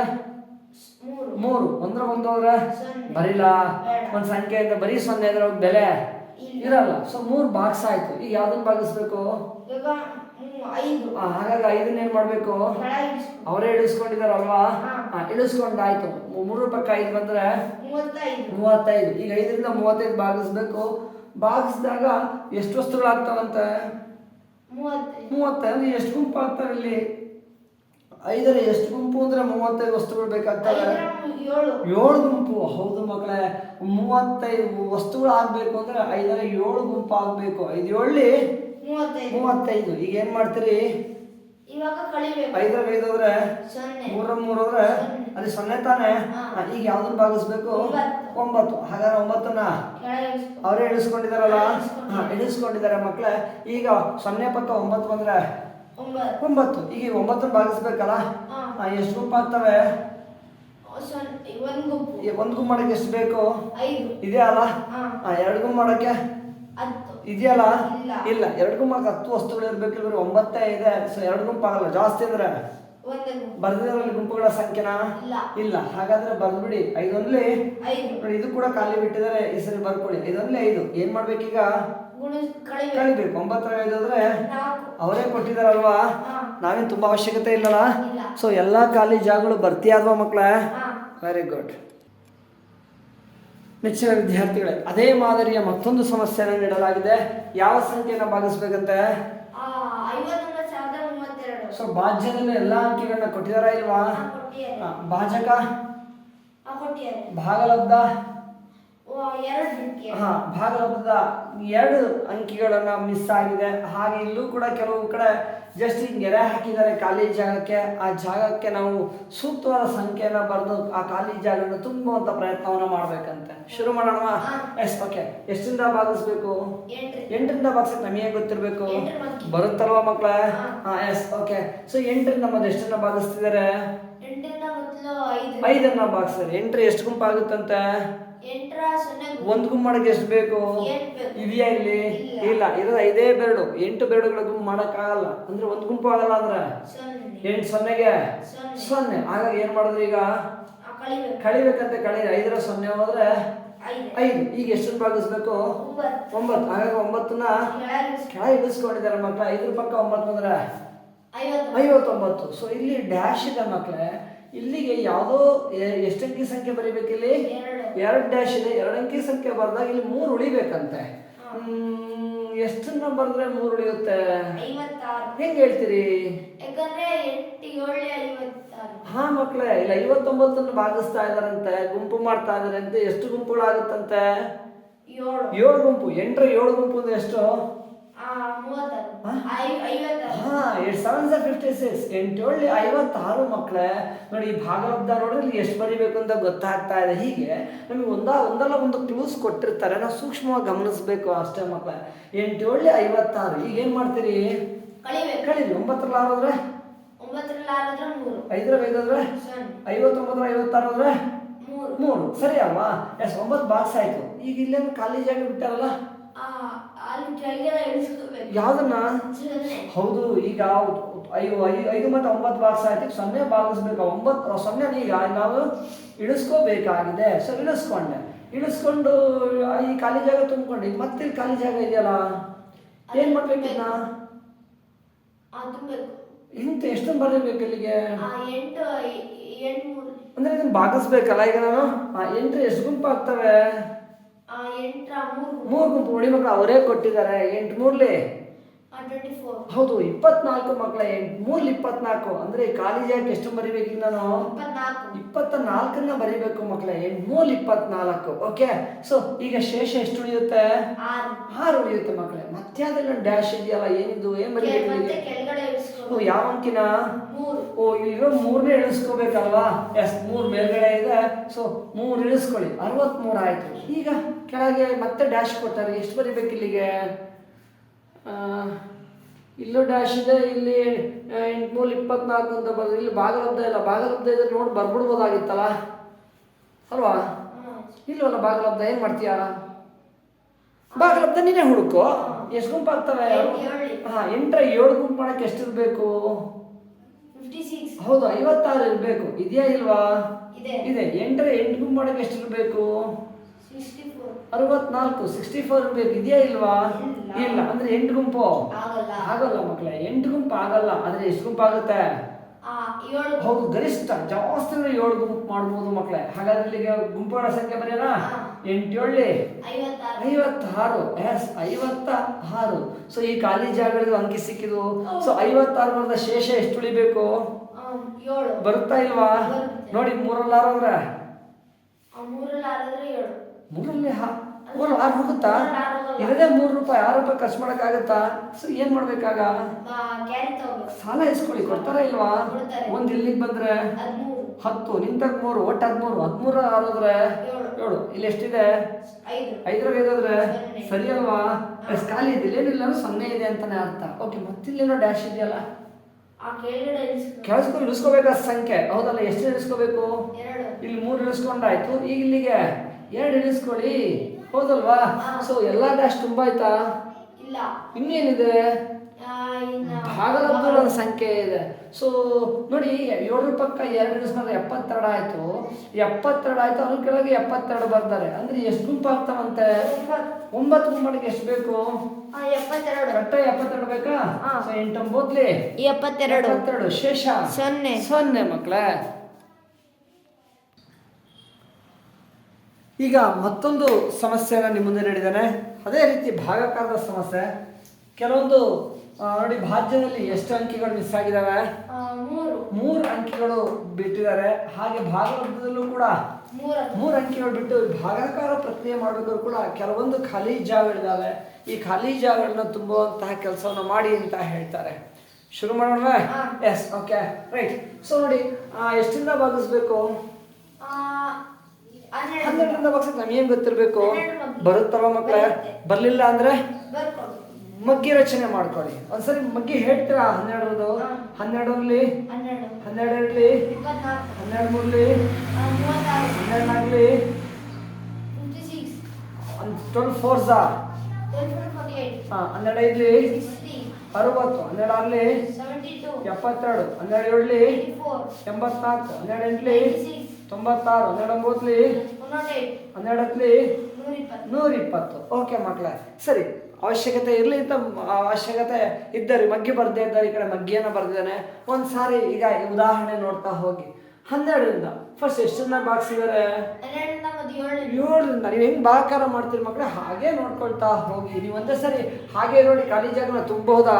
ಮೂರು. ಮೂರು. ಒಂದ್ರ ಒಂದು ಹೋದ್ರೆ? ಬರೀಲ್ಲ. ಒಂದು ಸಂಖ್ಯೆಯಿಂದ ಬರೀ ಸೊನ್ನೆ ಅಂದ್ರೆ ಅವ್ರ ಬೆಲೆ? ಇರಲ್ಲ. ಸೊ ಮೂರು ಬಾಕ್ಸ್ ಆಯ್ತು. ಈಗ ಯಾವ್ದನ್ನ ಭಾಗಿಸ್ಬೇಕು? ಹಾಗಾಗಿ ಐದನ್ನ ಏನ್ ಮಾಡ್ಬೇಕು? ಅವರೇ ಇಳಿಸ್ಕೊಂಡಿದಾರಲ್ವಾ ಇಳಿಸ್ಕೊಂಡಾಯ್ತು. ಮೂರು ರೂಪಾಯಿ ಐದು ಬಂದ್ರೆ? ಮೂವತ್ತೈದು. ಈಗ ಐದರಿಂದ ಮೂವತ್ತೈದು ಭಾಗಿಸ್ಬೇಕು. ಭಾಗಿಸಿದಾಗ ಎಷ್ಟು ವಸ್ತುಗಳಾಗ್ತಾವಂತೆ ಮೂವತ್ತೈದು. ಮೂವತ್ತೈದು ಎಷ್ಟು ಗುಂಪು ಆಗ್ತಾರೆ ಇಲ್ಲಿ? ಐದರ ಎಷ್ಟು ಗುಂಪು ಅಂದ್ರೆ ಮೂವತ್ತೈದು ವಸ್ತುಗಳು ಬೇಕಾಗ್ತವೆ? ಏಳು. ಗುಂಪು. ಹೌದು ಮಕ್ಕಳೇ ಮೂವತ್ತೈದು ವಸ್ತುಗಳು ಆಗ್ಬೇಕು ಅಂದ್ರೆ ಐದರ ಏಳು ಗುಂಪು ಆಗ್ಬೇಕು. ಐದು ಏಳಿ ಮೂವತ್ತೈದು. ಮೂವತ್ತೈದು. ಈಗ ಏನ್ ಮಾಡ್ತೀರಿ? ಇವಾಗ ಕಳಿಬೇಕು. ಐದರ ಐದು ಹೋದ್ರೆ ಸೊನ್ನೆ. ಮೂರ ಮೂರ್ ಹೋದ್ರೆ ಸೊನ್ನೆ. ಅಲ್ಲಿ ಸೊನ್ನೆ ತಾನೆ. ಈಗ ಯಾವ್ದನ್ನ ಭಾಗಿಸ್ಬೇಕು? ಒಂಬತ್ತು. ಹಾಗಾದ್ರೆ ಒಂಬತ್ತನ್ನ. ಅವರೇ ಇಳಿಸ್ಕೊಂಡಿದಾರಲ್ಲ. ಹಾ ಇಳಿಸ್ಕೊಂಡಿದ್ದಾರೆ ಮಕ್ಕಳೇ ಈಗ ಸೊನ್ನೆ ಪಕ್ಕ ಒಂಬತ್ತು ಬಂದ್ರೆ ಒಂಬತ್ತು. ಈಗ ಒಂಬತ್ತನ್ನ ಭಾಗಿಸ್ಬೇಕಲ್ಲ? ಎಷ್ಟು ಗುಂಪು ಆಗ್ತವೆ? ಒಂದು ಗುಂಪು. ಮಾಡಕ್ಕೆ ಎಷ್ಟು ಬೇಕು? ಇದೆ ಅಲ್ಲ? ಎರಡು ಗುಂಪು ಮಾಡಕ್ಕೆ ಇದೆಯಲ್ಲ? ಇಲ್ಲ. ಎರಡು ಗುಂಪು ಮಾಡಕ್ಕೆ ಹತ್ತು ವಸ್ತುಗಳು ಇರ್ಬೇಕು ಬರೀ ಒಂಬತ್ತೇ ಇದೆ. ಸೊ ಎರಡು ಗುಂಪು ಆಗಲ್ಲ. ಜಾಸ್ತಿ ಅಂದ್ರೆ? ಬರ್ದಿರೋದ್ರಲ್ಲಿ ಗುಂಪುಗಳ ಸಂಖ್ಯೆನಾ? ಇಲ್ಲ. ಹಾಗಾದ್ರೆ ಬರ್ದ್ಬಿಡಿ. ಐದೊಂದ್ಲಿ? ನೋಡಿ ಇದು ಕೂಡ ಖಾಲಿ ಬಿಟ್ಟಿದ್ದಾರೆ. ಈ ಸರಿ ಬರ್ಕೊಳ್ಳಿ. ಐದೊಂದ್ಲಿ ಐದು. ಏನ್ ಮಾಡ್ಬೇಕೀಗ? ಕಳಿಬೇಕು. ಒಂಬತ್ತರ ಐದು ಅಂದ್ರೆ ಅವರೇ ಕೊಟ್ಟಿದಾರಲ್ವಾ ನಾವೇನು ತುಂಬಾ ಅವಶ್ಯಕತೆ ಇಲ್ಲಲ್ಲ? ಇಲ್ಲ. ಸೊ ಎಲ್ಲಾ ಖಾಲಿ ಜಾಗಗಳು ಭರ್ತಿ ಆದ್ವಾ ಮಕ್ಕಳ ವೆರಿ ಗುಡ್ ನೆಚ್ಚಿನ ವಿದ್ಯಾರ್ಥಿಗಳೇ ಅದೇ ಮಾದರಿಯ ಮತ್ತೊಂದು ಸಮಸ್ಯೆಯನ್ನು ನೀಡಲಾಗಿದೆ. ಯಾವ ಸಂಖ್ಯೆಯನ್ನು ಭಾಗಿಸ್ಬೇಕಂತೆ? ಸೊ ಭಾಜ್ಯದಲ್ಲಿ ಎಲ್ಲಾ ಅಂಕಿಗಳನ್ನ ಕೊಟ್ಟಿದಾರಾ ಇಲ್ವಾ? ಭಾಜಕ? ಭಾಗಲಬ್ಧ? ಹಾ ಭಾಗಲಬ್ಧದ ಎರಡು ಅಂಕಿಗಳನ್ನ ಮಿಸ್ ಆಗಿದೆ. ಹಾಗೆ ಇಲ್ಲೂ ಕೂಡ ಕೆಲವು ಕಡೆ ಜಸ್ಟ್ ಹಿಂಗೆ ಗೆರೆ ಹಾಕಿದ್ದಾರೆ ಖಾಲಿ ಜಾಗಕ್ಕೆ. ಆ ಜಾಗಕ್ಕೆ ನಾವು ಸೂಕ್ತವಾದ ಸಂಖ್ಯೆಯನ್ನ ಬರೆದು ಆ ಖಾಲಿ ಜಾಗವನ್ನು ತುಂಬುವಂತ ಪ್ರಯತ್ನವನ್ನ ಮಾಡ್ಬೇಕಂತೆ. ಶುರು ಮಾಡೋಣ ಎಸ್ ಓಕೆ ಎಷ್ಟರಿಂದ ಭಾಗಿಸ್ಬೇಕು? ಎಂಟ್ರಿ ಎಂಟರಿಂದ ಭಾಗಿಸಕ್ಕೆ ನಮಗೆ ಗೊತ್ತಿರಬೇಕು. ಬರುತ್ತಲ್ವ ಮಕ್ಕಳ ಹಾ. ಎಸ್ ಓಕೆ ಸೊ ಎಂಟರಿಂದ ಮತ್ತೆ ಎಷ್ಟನ್ನ ಭಾಗಿಸ್ತಿದ್ದಾರೆ? ಐದನ್ನ ಭಾಗಿಸ್ತಾರೆ ಎಂಟ್ರಿ ಎಷ್ಟು ಗುಂಪಾಗುತ್ತಂತೆ? ಒಂದ್ ಗುಂಪು. ಮಾಡಕ್ಕೆ ಎಷ್ಟು ಬೇಕು. ಇದೆಯಾ ಇಲ್ಲಿ? ಇಲ್ಲ. ಇರೋದು ಐದೇ ಬೆರಡು. ಎಂಟು ಬೆರಡುಗಳ ಗುಂಪು ಮಾಡಕ್ಕಾಗಲ್ಲ. ಅಂದ್ರೆ ಒಂದು ಗುಂಪು ಆಗಲ್ಲ ಅಂದ್ರೆ? ಎಂಟು ಸೊನ್ನೆಗೆ? ಸೊನ್ನೆ. ಹಾಗಾಗಿ ಏನ್ ಮಾಡಿದ್ರು ಈಗ? ಕಳಿಬೇಕಂತ ಕಳಿಬೇಕು. ಕಳಿಬೇಕಂತೆ ಕಳಿ ಐದರ ಸೊನ್ನೆ ಹೋದ್ರೆ ಐದು. ಈಗ ಎಷ್ಟು ಭಾಗಿಸ್ಬೇಕು ಒಂಬತ್ತು. ಹಾಗಾಗಿ ಒಂಬತ್ತನ್ನ ಕೆಳಗೆ ಬಿಸ್ಕೊಂಡಿದ್ದಾರೆ ಇಳಿಸ್ಕೊಂಡಿದ್ದಾರೆ ಮಕ್ಕಳ ಐದ್ರ ಪಕ್ಕ ಒಂಬತ್ತು ಅಂದ್ರೆ ಐವತ್ತು. ಐವತ್ತೊಂಬತ್ತು. ಸೊ ಇಲ್ಲಿ ಡ್ಯಾಶ್ ಇದೆ ಮಕ್ಕಳೇ ಇಲ್ಲಿಗೆ ಯಾವುದೋ ಎಷ್ಟಂಕಿ ಎಷ್ಟು ಸಂಖ್ಯೆ ಬರಿಬೇಕು ಇಲ್ಲಿ ಎರಡು ಡ್ಯಾಶ್ ಇದೆ ಎರಡು ಅಂಕಿ ಸಂಖ್ಯೆ ಬರ್ದಾಗ ಇಲ್ಲಿ ಮೂರು ಉಳಿಬೇಕಂತೆ. ಎಷ್ಟನ್ನ ಬರೆದ್ರೆ ಮೂರು ಉಳಿಯುತ್ತೆ? ಹೆಂಗೆ ಹೇಳ್ತೀರಿ? ಹಾ ಮಕ್ಕಳೇ ಇಲ್ಲ ಐವತ್ತೊಂಬತ್ತನ್ನು ಭಾಗಿಸ್ತಾ ಇದಾರಂತೆ ಗುಂಪು ಮಾಡ್ತಾ ಇದಾರಂತೆ ಎಷ್ಟು ಗುಂಪುಗಳಾಗುತ್ತಂತೆ? ಏಳು. ಏಳು ಗುಂಪು ಎಂಟರ ಏಳು ಗುಂಪು ಅಂದ್ರೆ ಎಷ್ಟು? ಐ- ಐವತ್ತಾರು ಹಾ ಏಟ್ ಸೆವೆನ್ ಸ ಫಿಫ್ಟಿ ಸಿಕ್ಸ್ ಎಂಟೇಳು ಐವತ್ತಾರು ಮಕ್ಕಳೇ ನೋಡಿ ಈ ಭಾಗಲಬ್ಧ ನೋಡಿದ್ರೆ ಎಷ್ಟು ಬರಿಬೇಕು ಅಂತ ಗೊತ್ತಾಗ್ತಾ ಇದೆ. ಹೀಗೆ ನಮಗೆ ಒಂದ ಒಂದಲ್ಲ ಒಂದು ಕ್ಲೂಸ್ ಕೊಟ್ಟಿರ್ತಾರೆ. ನಾವು ಸೂಕ್ಷ್ಮವಾಗಿ ಗಮನಿಸ್ಬೇಕು ಅಷ್ಟೇ ಮಕ್ಕಳ ಎಂಟೇಳು ಐವತ್ತಾರು. ಈಗ ಏನ್ ಮಾಡ್ತೀರಿ? ಕಳೀರಿ ಒಂಬತ್ತರಲ್ಲಿ ಆರಾದ್ರೆ? ಐದರ ಐದು ಹೋದ್ರೆ ಸೊನ್ನೆ. ಐವತ್ತೊಂಬತ್ತರ ಐವತ್ತಾರು ಹೋದ್ರೆ ಮೂರು. ಮೂರು. ಸರಿ ಅಮ್ಮ ಎಸ್ ಒಂಬತ್ತು ಬಾಕ್ಸ್ ಆಯ್ತು. ಈಗ ಇಲ್ಲೇನು ಖಾಲಿ ಜಾಗ ಬಿಟ್ಟಾರಲ್ಲ? ಯಾವ್ದನ್ನ? ಹೌದು ಈಗ ಐದು ಐದು ಐದು ಮತ್ತು ಒಂಬತ್ತು ಬಾಕ್ಸ್ ಆಯ್ತು. ಸೊನ್ನೆ ಭಾಗಿಸ್ಬೇಕು ಒಂಬತ್ತು ಸೊನ್ನೆ ಈಗ ನಾವು ಇಳಿಸ್ಕೋಬೇಕಾಗಿದೆ. ಸೊ ಇಳಿಸ್ಕೊಂಡೆ. ಇಳಿಸ್ಕೊಂಡು ಈ ಖಾಲಿ ಜಾಗ ತುಂಬಿಕೊಂಡು. ಈಗ ಮತ್ತೆ ಖಾಲಿ ಜಾಗ ಇದೆಯಲ್ಲ? ಏನ್ ಮಾಡ್ಬೇಕು ಇಂತ ಎಷ್ಟೊಂದು ಬರೀಬೇಕು ಇಲ್ಲಿಗೆ? ಅಂದ್ರೆ ಇದನ್ನ ಭಾಗಿಸ್ಬೇಕಲ್ಲ ಈಗ ನಾನು? ಎಂಟ್ರೆ ಎಷ್ಟು ಗುಂಪು ಆಗ್ತವೆ? ಆ, ಎಂಟರ ಮೂರು ಗುಂಪು. ನೋಡಿ ಮಕ್ಕಳು ಅವರೇ ಕೊಟ್ಟಿದ್ದಾರೆ. ಎಂಟು ಮೂರ್ಲಿ? ಹೌದು ಇಪ್ಪತ್ನಾಲ್ಕು ಮಕ್ಳ ಎಂಟು ಮೂರ್ಲಿ ಇಪ್ಪತ್ನಾಲ್ಕು. ಅಂದ್ರೆ ಖಾಲಿ ಜಾಗಕ್ಕೆ ಎಷ್ಟು ಬರಿಬೇಕು ನಾನು? ಇಪ್ಪತ್ತ ನಾಲ್ಕನ್ನ ಬರಿಬೇಕು ಮಕ್ಳ. ಎಂಟು ಮೂರ್ ಇಪ್ಪತ್ನಾಲ್ಕು. ಓಕೆ ಸೊ ಈಗ ಶೇಷ ಎಷ್ಟು ಉಳಿಯುತ್ತೆ? ಆರು. ಉಳಿಯುತ್ತೆ ಮಕ್ಕಳೇ ಮತ್ತೆ ಅದೆಲ್ಲ ಡ್ಯಾಶ್ ಇದೆಯಲ್ಲ ಏನಿದು? ಏನ್ ಬರೀಬೇಕು ಯಾವ ಅಂಕಿನ? ಓ ಇಲ್ಲಿರೋ ಮೂರನೇ ಇಳಿಸ್ಕೋಬೇಕಲ್ವಾ? ಎಸ್ ಮೂರ್ ಮೇಲ್ಗಡೆ ಇದೆ. ಸೊ ಮೂರ್ ಇಳಿಸ್ಕೊಳ್ಳಿ. ಅರವತ್ಮೂರು ಆಯ್ತು. ಈಗ ಕೆಳಗೆ ಮತ್ತೆ ಡ್ಯಾಶ್ ಕೊಡ್ತಾರೆ. ಎಷ್ಟು ಬರಿಬೇಕು ಇಲ್ಲಿಗೆ? ಇಲ್ಲೂ ಡ್ಯಾಶ್ ಇದೆ ಇಲ್ಲಿ ಎಂಟುನೂರು ಇಪ್ಪತ್ನಾಲ್ಕು ಅಂತ ಬರೋದು ಇಲ್ಲಿ ಭಾಗಲಬ್ಧ ಇಲ್ಲ. ಭಾಗಲಬ್ಧ ಇದ್ರೆ ನೋಡಿ ಬರ್ಬಿಡ್ಬೋದಾಗಿತ್ತಲ್ಲ? ಅಲ್ವಾ? ಇಲ್ಲವಲ್ಲ ಭಾಗಲಬ್ಧ ಏನು ಮಾಡ್ತೀಯಾ? ಭಾಗಲಬ್ಧ ನೀನೇ ಹುಡುಕು. ಎಷ್ಟು ಗುಂಪು ಆಗ್ತವೆ? ಹಾಂ ಎಂಟರ ಏಳು ಗುಂಪು ಮಾಡಕ್ಕೆ ಎಷ್ಟು ಇರಬೇಕು ಹೌದು ಐವತ್ತಾರು ಇರಬೇಕು. ಇದೆಯಾ ಇಲ್ವಾ? ಇದೆ. ಇದೆ. ಎಂಟರ ಎಂಟು ಗುಂಪು ಮಾಡಕ್ಕೆ ಎಷ್ಟು ಇರ್ಬೇಕು ಅರವತ್ನಾಲ್ಕು ಸಿಕ್ಸ್ಟಿ ಫೋರ್ ಇರ್ಬೇಕು ಇದೆಯಾ ಇಲ್ವಾ? ಇಲ್ಲ. ಅಂದ್ರೆ ಎಂಟು ಗುಂಪು? ಆಗಲ್ಲ. ಮಕ್ಕಳೇ ಎಂಟು ಗುಂಪು ಆಗಲ್ಲ. ಆದ್ರೆ ಎಷ್ಟು ಗುಂಪು ಆಗುತ್ತೆ? ಏಳು ಹೌದು ಗರಿಷ್ಠ. ಜಾಸ್ತಿ ಅಂದ್ರೆ ಏಳು ಗುಂಪು ಮಾಡ್ಬೋದು ಮಕ್ಕಳೇ ಹಾಗಾದ್ರೆ ಇಲ್ಲಿಗೆ ಗುಂಪುಗಳ ಸಂಖ್ಯೆ ಬರೆಯೋಣ? ಎಂಟು ಎಂಟೇಳಿ ಐವತ್ತಾರು. ಎಸ್ ಐವತ್ತ ಆರು ಸೊ ಈ ಖಾಲಿ ಜಾಗಗಳಿಗೆ ಅಂಕಿ ಸಿಕ್ಕಿದ್ವು ಸೊ ಐವತ್ತಾರು ಶೇಷ ಎಷ್ಟು ಉಳಿಬೇಕು? ಏಳು. ಬರುತ್ತಾ ಇಲ್ವಾ. ನೋಡಿ ಮೂರಲ್ಲಾರು ಅಂದ್ರೆ? ಮೂರಲ್ಲಿ ಹಾ- ಮೂರು ಆರು ಹೋಗುತ್ತಾ? ಎರಡೇ ಮೂರು ರೂಪಾಯಿ ಆರು ರೂಪಾಯಿ ಖರ್ಚು ಮಾಡೋಕ್ಕಾಗತ್ತಾ? ಸೊ ಏನು ಮಾಡ್ಬೇಕಾಗ? ಸಾಲ ಇಸ್ಕೊಳ್ಳಿ ಕೊಡ್ತಾರ ಇಲ್ವಾ? ಒಂದು ಇಲ್ಲಿಗೆ ಬಂದರೆ ಹತ್ತು ನಿಂತಾಗ ಮೂರು ಒಟ್ಟು ಹದಿಮೂರು. ಹದಿಮೂರ ಆರೋದ್ರೆ ಏಳು. ಏಳು. ಇಲ್ಲಿ ಎಷ್ಟಿದೆ? ಐದು. ಐದ್ರಾಗ ಐದಾದ್ರೆ. ಸರಿ ಅಲ್ವಾ? ಖಾಲಿ ಇದಿಲ್ಲ ಏನಿಲ್ಲ ಅಂದ್ರೆ ಸೊನ್ನೆ ಇದೆ ಅಂತಾನೆ ಅರ್ಥ. ಓಕೆ ಮತ್ತಿಲ್ಲೇನೋ ಡ್ಯಾಶ್ ಇದೆಯಲ್ಲ? ಕೆಲಸಕ್ಕೂ ಇಳಿಸ್ಕೋಬೇಕಾದ ಸಂಖ್ಯೆ. ಹೌದಲ್ಲ ಎಷ್ಟು ಇಳಿಸ್ಕೋಬೇಕು? ಇಲ್ಲಿ ಮೂರು ಇಳಿಸ್ಕೊಂಡಾಯ್ತು. ಈಗ ಇಲ್ಲಿಗೆ ಎರಡು ಇಳಿಸ್ಕೊಳ್ಳಿ. ಹೌದಲ್ವಾ. ಸೊ ಎಲ್ಲಾ ಡ್ಯಾಶ್ ತುಂಬಾ ಆಯ್ತಾ? ಇಲ್ಲ. ಇನ್ನೇನಿದೆ ಒಂದು ಸಂಖ್ಯೆ ಇದೆ. ಸೊ ನೋಡಿ ಏಳರ ಪಕ್ಕ ಎರಡು ಇಳಿಸ್ಕೊಂಡ್ರೆ ಎಪ್ಪತ್ತೆರಡು ಆಯ್ತು. ಎಪ್ಪತ್ತೆರಡು ಆಯ್ತು ಅದ್ರ ಕೆಳಗೆ ಎಪ್ಪತ್ತೆರಡು ಬರ್ತಾರೆ. ಅಂದ್ರೆ ಎಷ್ಟು ಗುಂಪು ಆಗ್ತಾವಂತೆ? ಒಂಬತ್ತು. ಗುಂಪಡಿಗೆ ಎಷ್ಟು ಬೇಕು? ಎಪ್ಪತ್ತೆರಡು. ಬೇಕಾ? ಎಂಟು ಎಂಟೊಂಬತ್ಲಿ ಎಪ್ಪತ್ತೆರಡು. ಎಪ್ಪತ್ತೆರಡು. ಶೇಷ. ಸೊನ್ನೆ. ಸೊನ್ನೆ ಮಕ್ಕಳೇ ಈಗ ಮತ್ತೊಂದು ಸಮಸ್ಯೆಯನ್ನು ನಿಮ್ಮ ಮುಂದೆ ನಡೆದಾನೆ ಅದೇ ರೀತಿ ಭಾಗಾಕಾರದ ಸಮಸ್ಯೆ. ಕೆಲವೊಂದು ನೋಡಿ ಭಾಜ್ಯದಲ್ಲಿ ಎಷ್ಟು ಅಂಕಿಗಳು ಮಿಸ್ ಆಗಿದ್ದಾವೆ? ಮೂರು. ಅಂಕಿಗಳು ಬಿಟ್ಟಿದ್ದಾರೆ. ಹಾಗೆ ಭಾಗವತದಲ್ಲೂ ಕೂಡ ಮೂರು. ಅಂಕಿಗಳು ಬಿಟ್ಟು ಭಾಗಾಕಾರ ಪ್ರಕ್ರಿಯೆ ಮಾಡಬೇಕಾದ್ರೂ ಕೂಡ ಕೆಲವೊಂದು ಖಾಲಿ ಜಾಗಗಳಿದ್ದಾವೆ. ಈ ಖಾಲಿ ಜಾಗಗಳನ್ನ ತುಂಬುವಂತಹ ಕೆಲಸವನ್ನು ಮಾಡಿ ಅಂತ ಹೇಳ್ತಾರೆ. ಶುರು ಮಾಡೋಣ. ಎಸ್ ಓಕೆ ರೈಟ್ ಸೊ ನೋಡಿ ಎಷ್ಟಿಂದ ಭಾಗಿಸ್ಬೇಕು? ಹನ್ನೆರಡರಿಂದ ಭಾಗಿಸಕ್ಕೆ ನಮಗೇನು ಗೊತ್ತಿರಬೇಕು. ಬರುತ್ತಲ್ವ ಮಕ್ಕಳ? ಬರಲಿಲ್ಲ ಅಂದರೆ ಮಗ್ಗಿ ರಚನೆ ಮಾಡ್ಕೊಳ್ಳಿ. ಒಂದ್ಸರಿ ಮಗ್ಗಿ ಹೇಳ್ತೀರಾ ಹನ್ನೆರಡರದು. ಹನ್ನೆರಡರಲ್ಲಿ? ಹನ್ನೆರಡು. ಹನ್ನೆರಡರಲ್ಲಿ? ಹನ್ನೆರಡು ಮೂರಲ್ಲಿ ಹನ್ನೆರಡಾಗಲಿ ಟ್ವೆಲ್ ಫೋರ್ಸಾ? ಹಾಂ ಹನ್ನೆರಡು ಐದಲಿ ಅರವತ್ತು. ಹನ್ನೆರಡು ಆಗಲಿ ಎಪ್ಪತ್ತೆರಡು. ಹನ್ನೆರಡು ಏಳಲಿ ಎಂಬತ್ನಾಲ್ಕು. ಹನ್ನೆರಡು ಎಂಟ್ಲಿ ತೊಂಬತ್ತಾರು ಹನ್ನೆರಡು ಒಂಬತ್ತಲಿ ಹನ್ನೆರಡತ್ಲಿ ನೂರಿಪ್ಪತ್ತು. ಓಕೆ ಮಕ್ಕಳ ಸರಿ ಅವಶ್ಯಕತೆ ಇರಲಿ ಅಂತ ಅವಶ್ಯಕತೆ ಇದ್ದರೆ ಮಗ್ಗಿ ಬರ್ದೇ ಇದ್ದಾರೆ ಈ ಕಡೆ ಮಗ್ಗಿಯನ್ನು ಬರ್ದಿದ್ದಾನೆ. ಒಂದು ಸಾರಿ ಈಗ ಈ ಉದಾಹರಣೆ ನೋಡ್ತಾ ಹೋಗಿ. ಹನ್ನೆರಡರಿಂದ ಫಸ್ಟ್ ಎಷ್ಟನ್ನ ಬಾಕ್ಸ್ ಇದ್ದಾರೆ? ಏಳರಿಂದ. ನೀವು ಹೆಂಗೆ ಬಾಕಾರ ಮಾಡ್ತೀರಿ ಮಕ್ಕಳೇ ಹಾಗೆ ನೋಡ್ಕೊಳ್ತಾ ಹೋಗಿ. ನೀವು ಒಂದೇ ಸರಿ ಹಾಗೆ ನೋಡಿ ಖಾಲಿ ಜಾಗನ ತುಂಬಬಹುದಾ.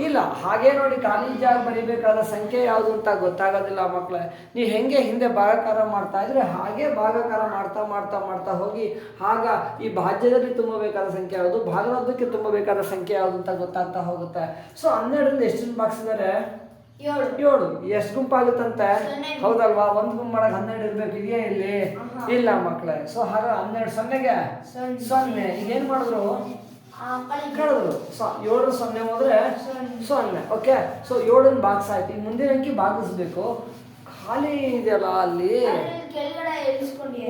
ಇಲ್ಲ ಹಾಗೆ ನೋಡಿ ಖಾಲಿ ಜಾಗ ಬರಿಬೇಕಾದ ಸಂಖ್ಯೆ ಯಾವುದು ಅಂತ ಗೊತ್ತಾಗೋದಿಲ್ಲ ಮಕ್ಕಳೇ ನೀವು ಹೆಂಗೆ ಹಿಂದೆ ಭಾಗಾಕಾರ ಮಾಡ್ತಾ ಇದ್ರೆ ಹಾಗೆ ಭಾಗಾಕಾರ ಮಾಡ್ತಾ ಮಾಡ್ತಾ ಮಾಡ್ತಾ ಹೋಗಿ ಆಗ ಈ ಭಾಜ್ಯದಲ್ಲಿ ತುಂಬಬೇಕಾದ ಸಂಖ್ಯೆ ಯಾವುದು ಭಾಗಲಬ್ಧಕ್ಕೆ ತುಂಬಬೇಕಾದ ಸಂಖ್ಯೆ ಯಾವುದು ಅಂತ ಗೊತ್ತಾಗ್ತಾ ಹೋಗುತ್ತೆ. ಸೊ ಹನ್ನೆರಡರಿಂದ ಎಷ್ಟು ಗುಂಪು ಏಳು. ಏಳು. ಎಷ್ಟು ಗುಂಪಾಗುತ್ತಂತೆ ಅಂತ ಹೌದಲ್ವಾ? ಒಂದು ಗುಂಪು ಮಾಡಕ್ ಹನ್ನೆರಡು ಇರ್ಬೇಕು ಇದೆಯಾ ಇಲ್ಲಿ. ಇಲ್ಲ ಮಕ್ಕಳೇ ಸೊ ಹಾಗ ಹನ್ನೆರಡು ಸೊನ್ನೆಗೆ? ಸೊನ್ನೆ. ಈಗ ಏನ್ ಮಾಡಿದ್ರು? ಕಳೆದ್ರು ಸೊ ಏಳು ಸೊನ್ನೆ ಹೋದ್ರೆ ಸೊನ್ನೆ. ಓಕೆ ಸೊ ಏಳನ್ನ ಬಾಕ್ಸ್ ಆಯ್ತು ಈಗ ಮುಂದಿನ ಅಂಕಿ ಭಾಗಿಸ್ಬೇಕು ಖಾಲಿ ಇದೆಯಲ್ಲ ಅಲ್ಲಿ?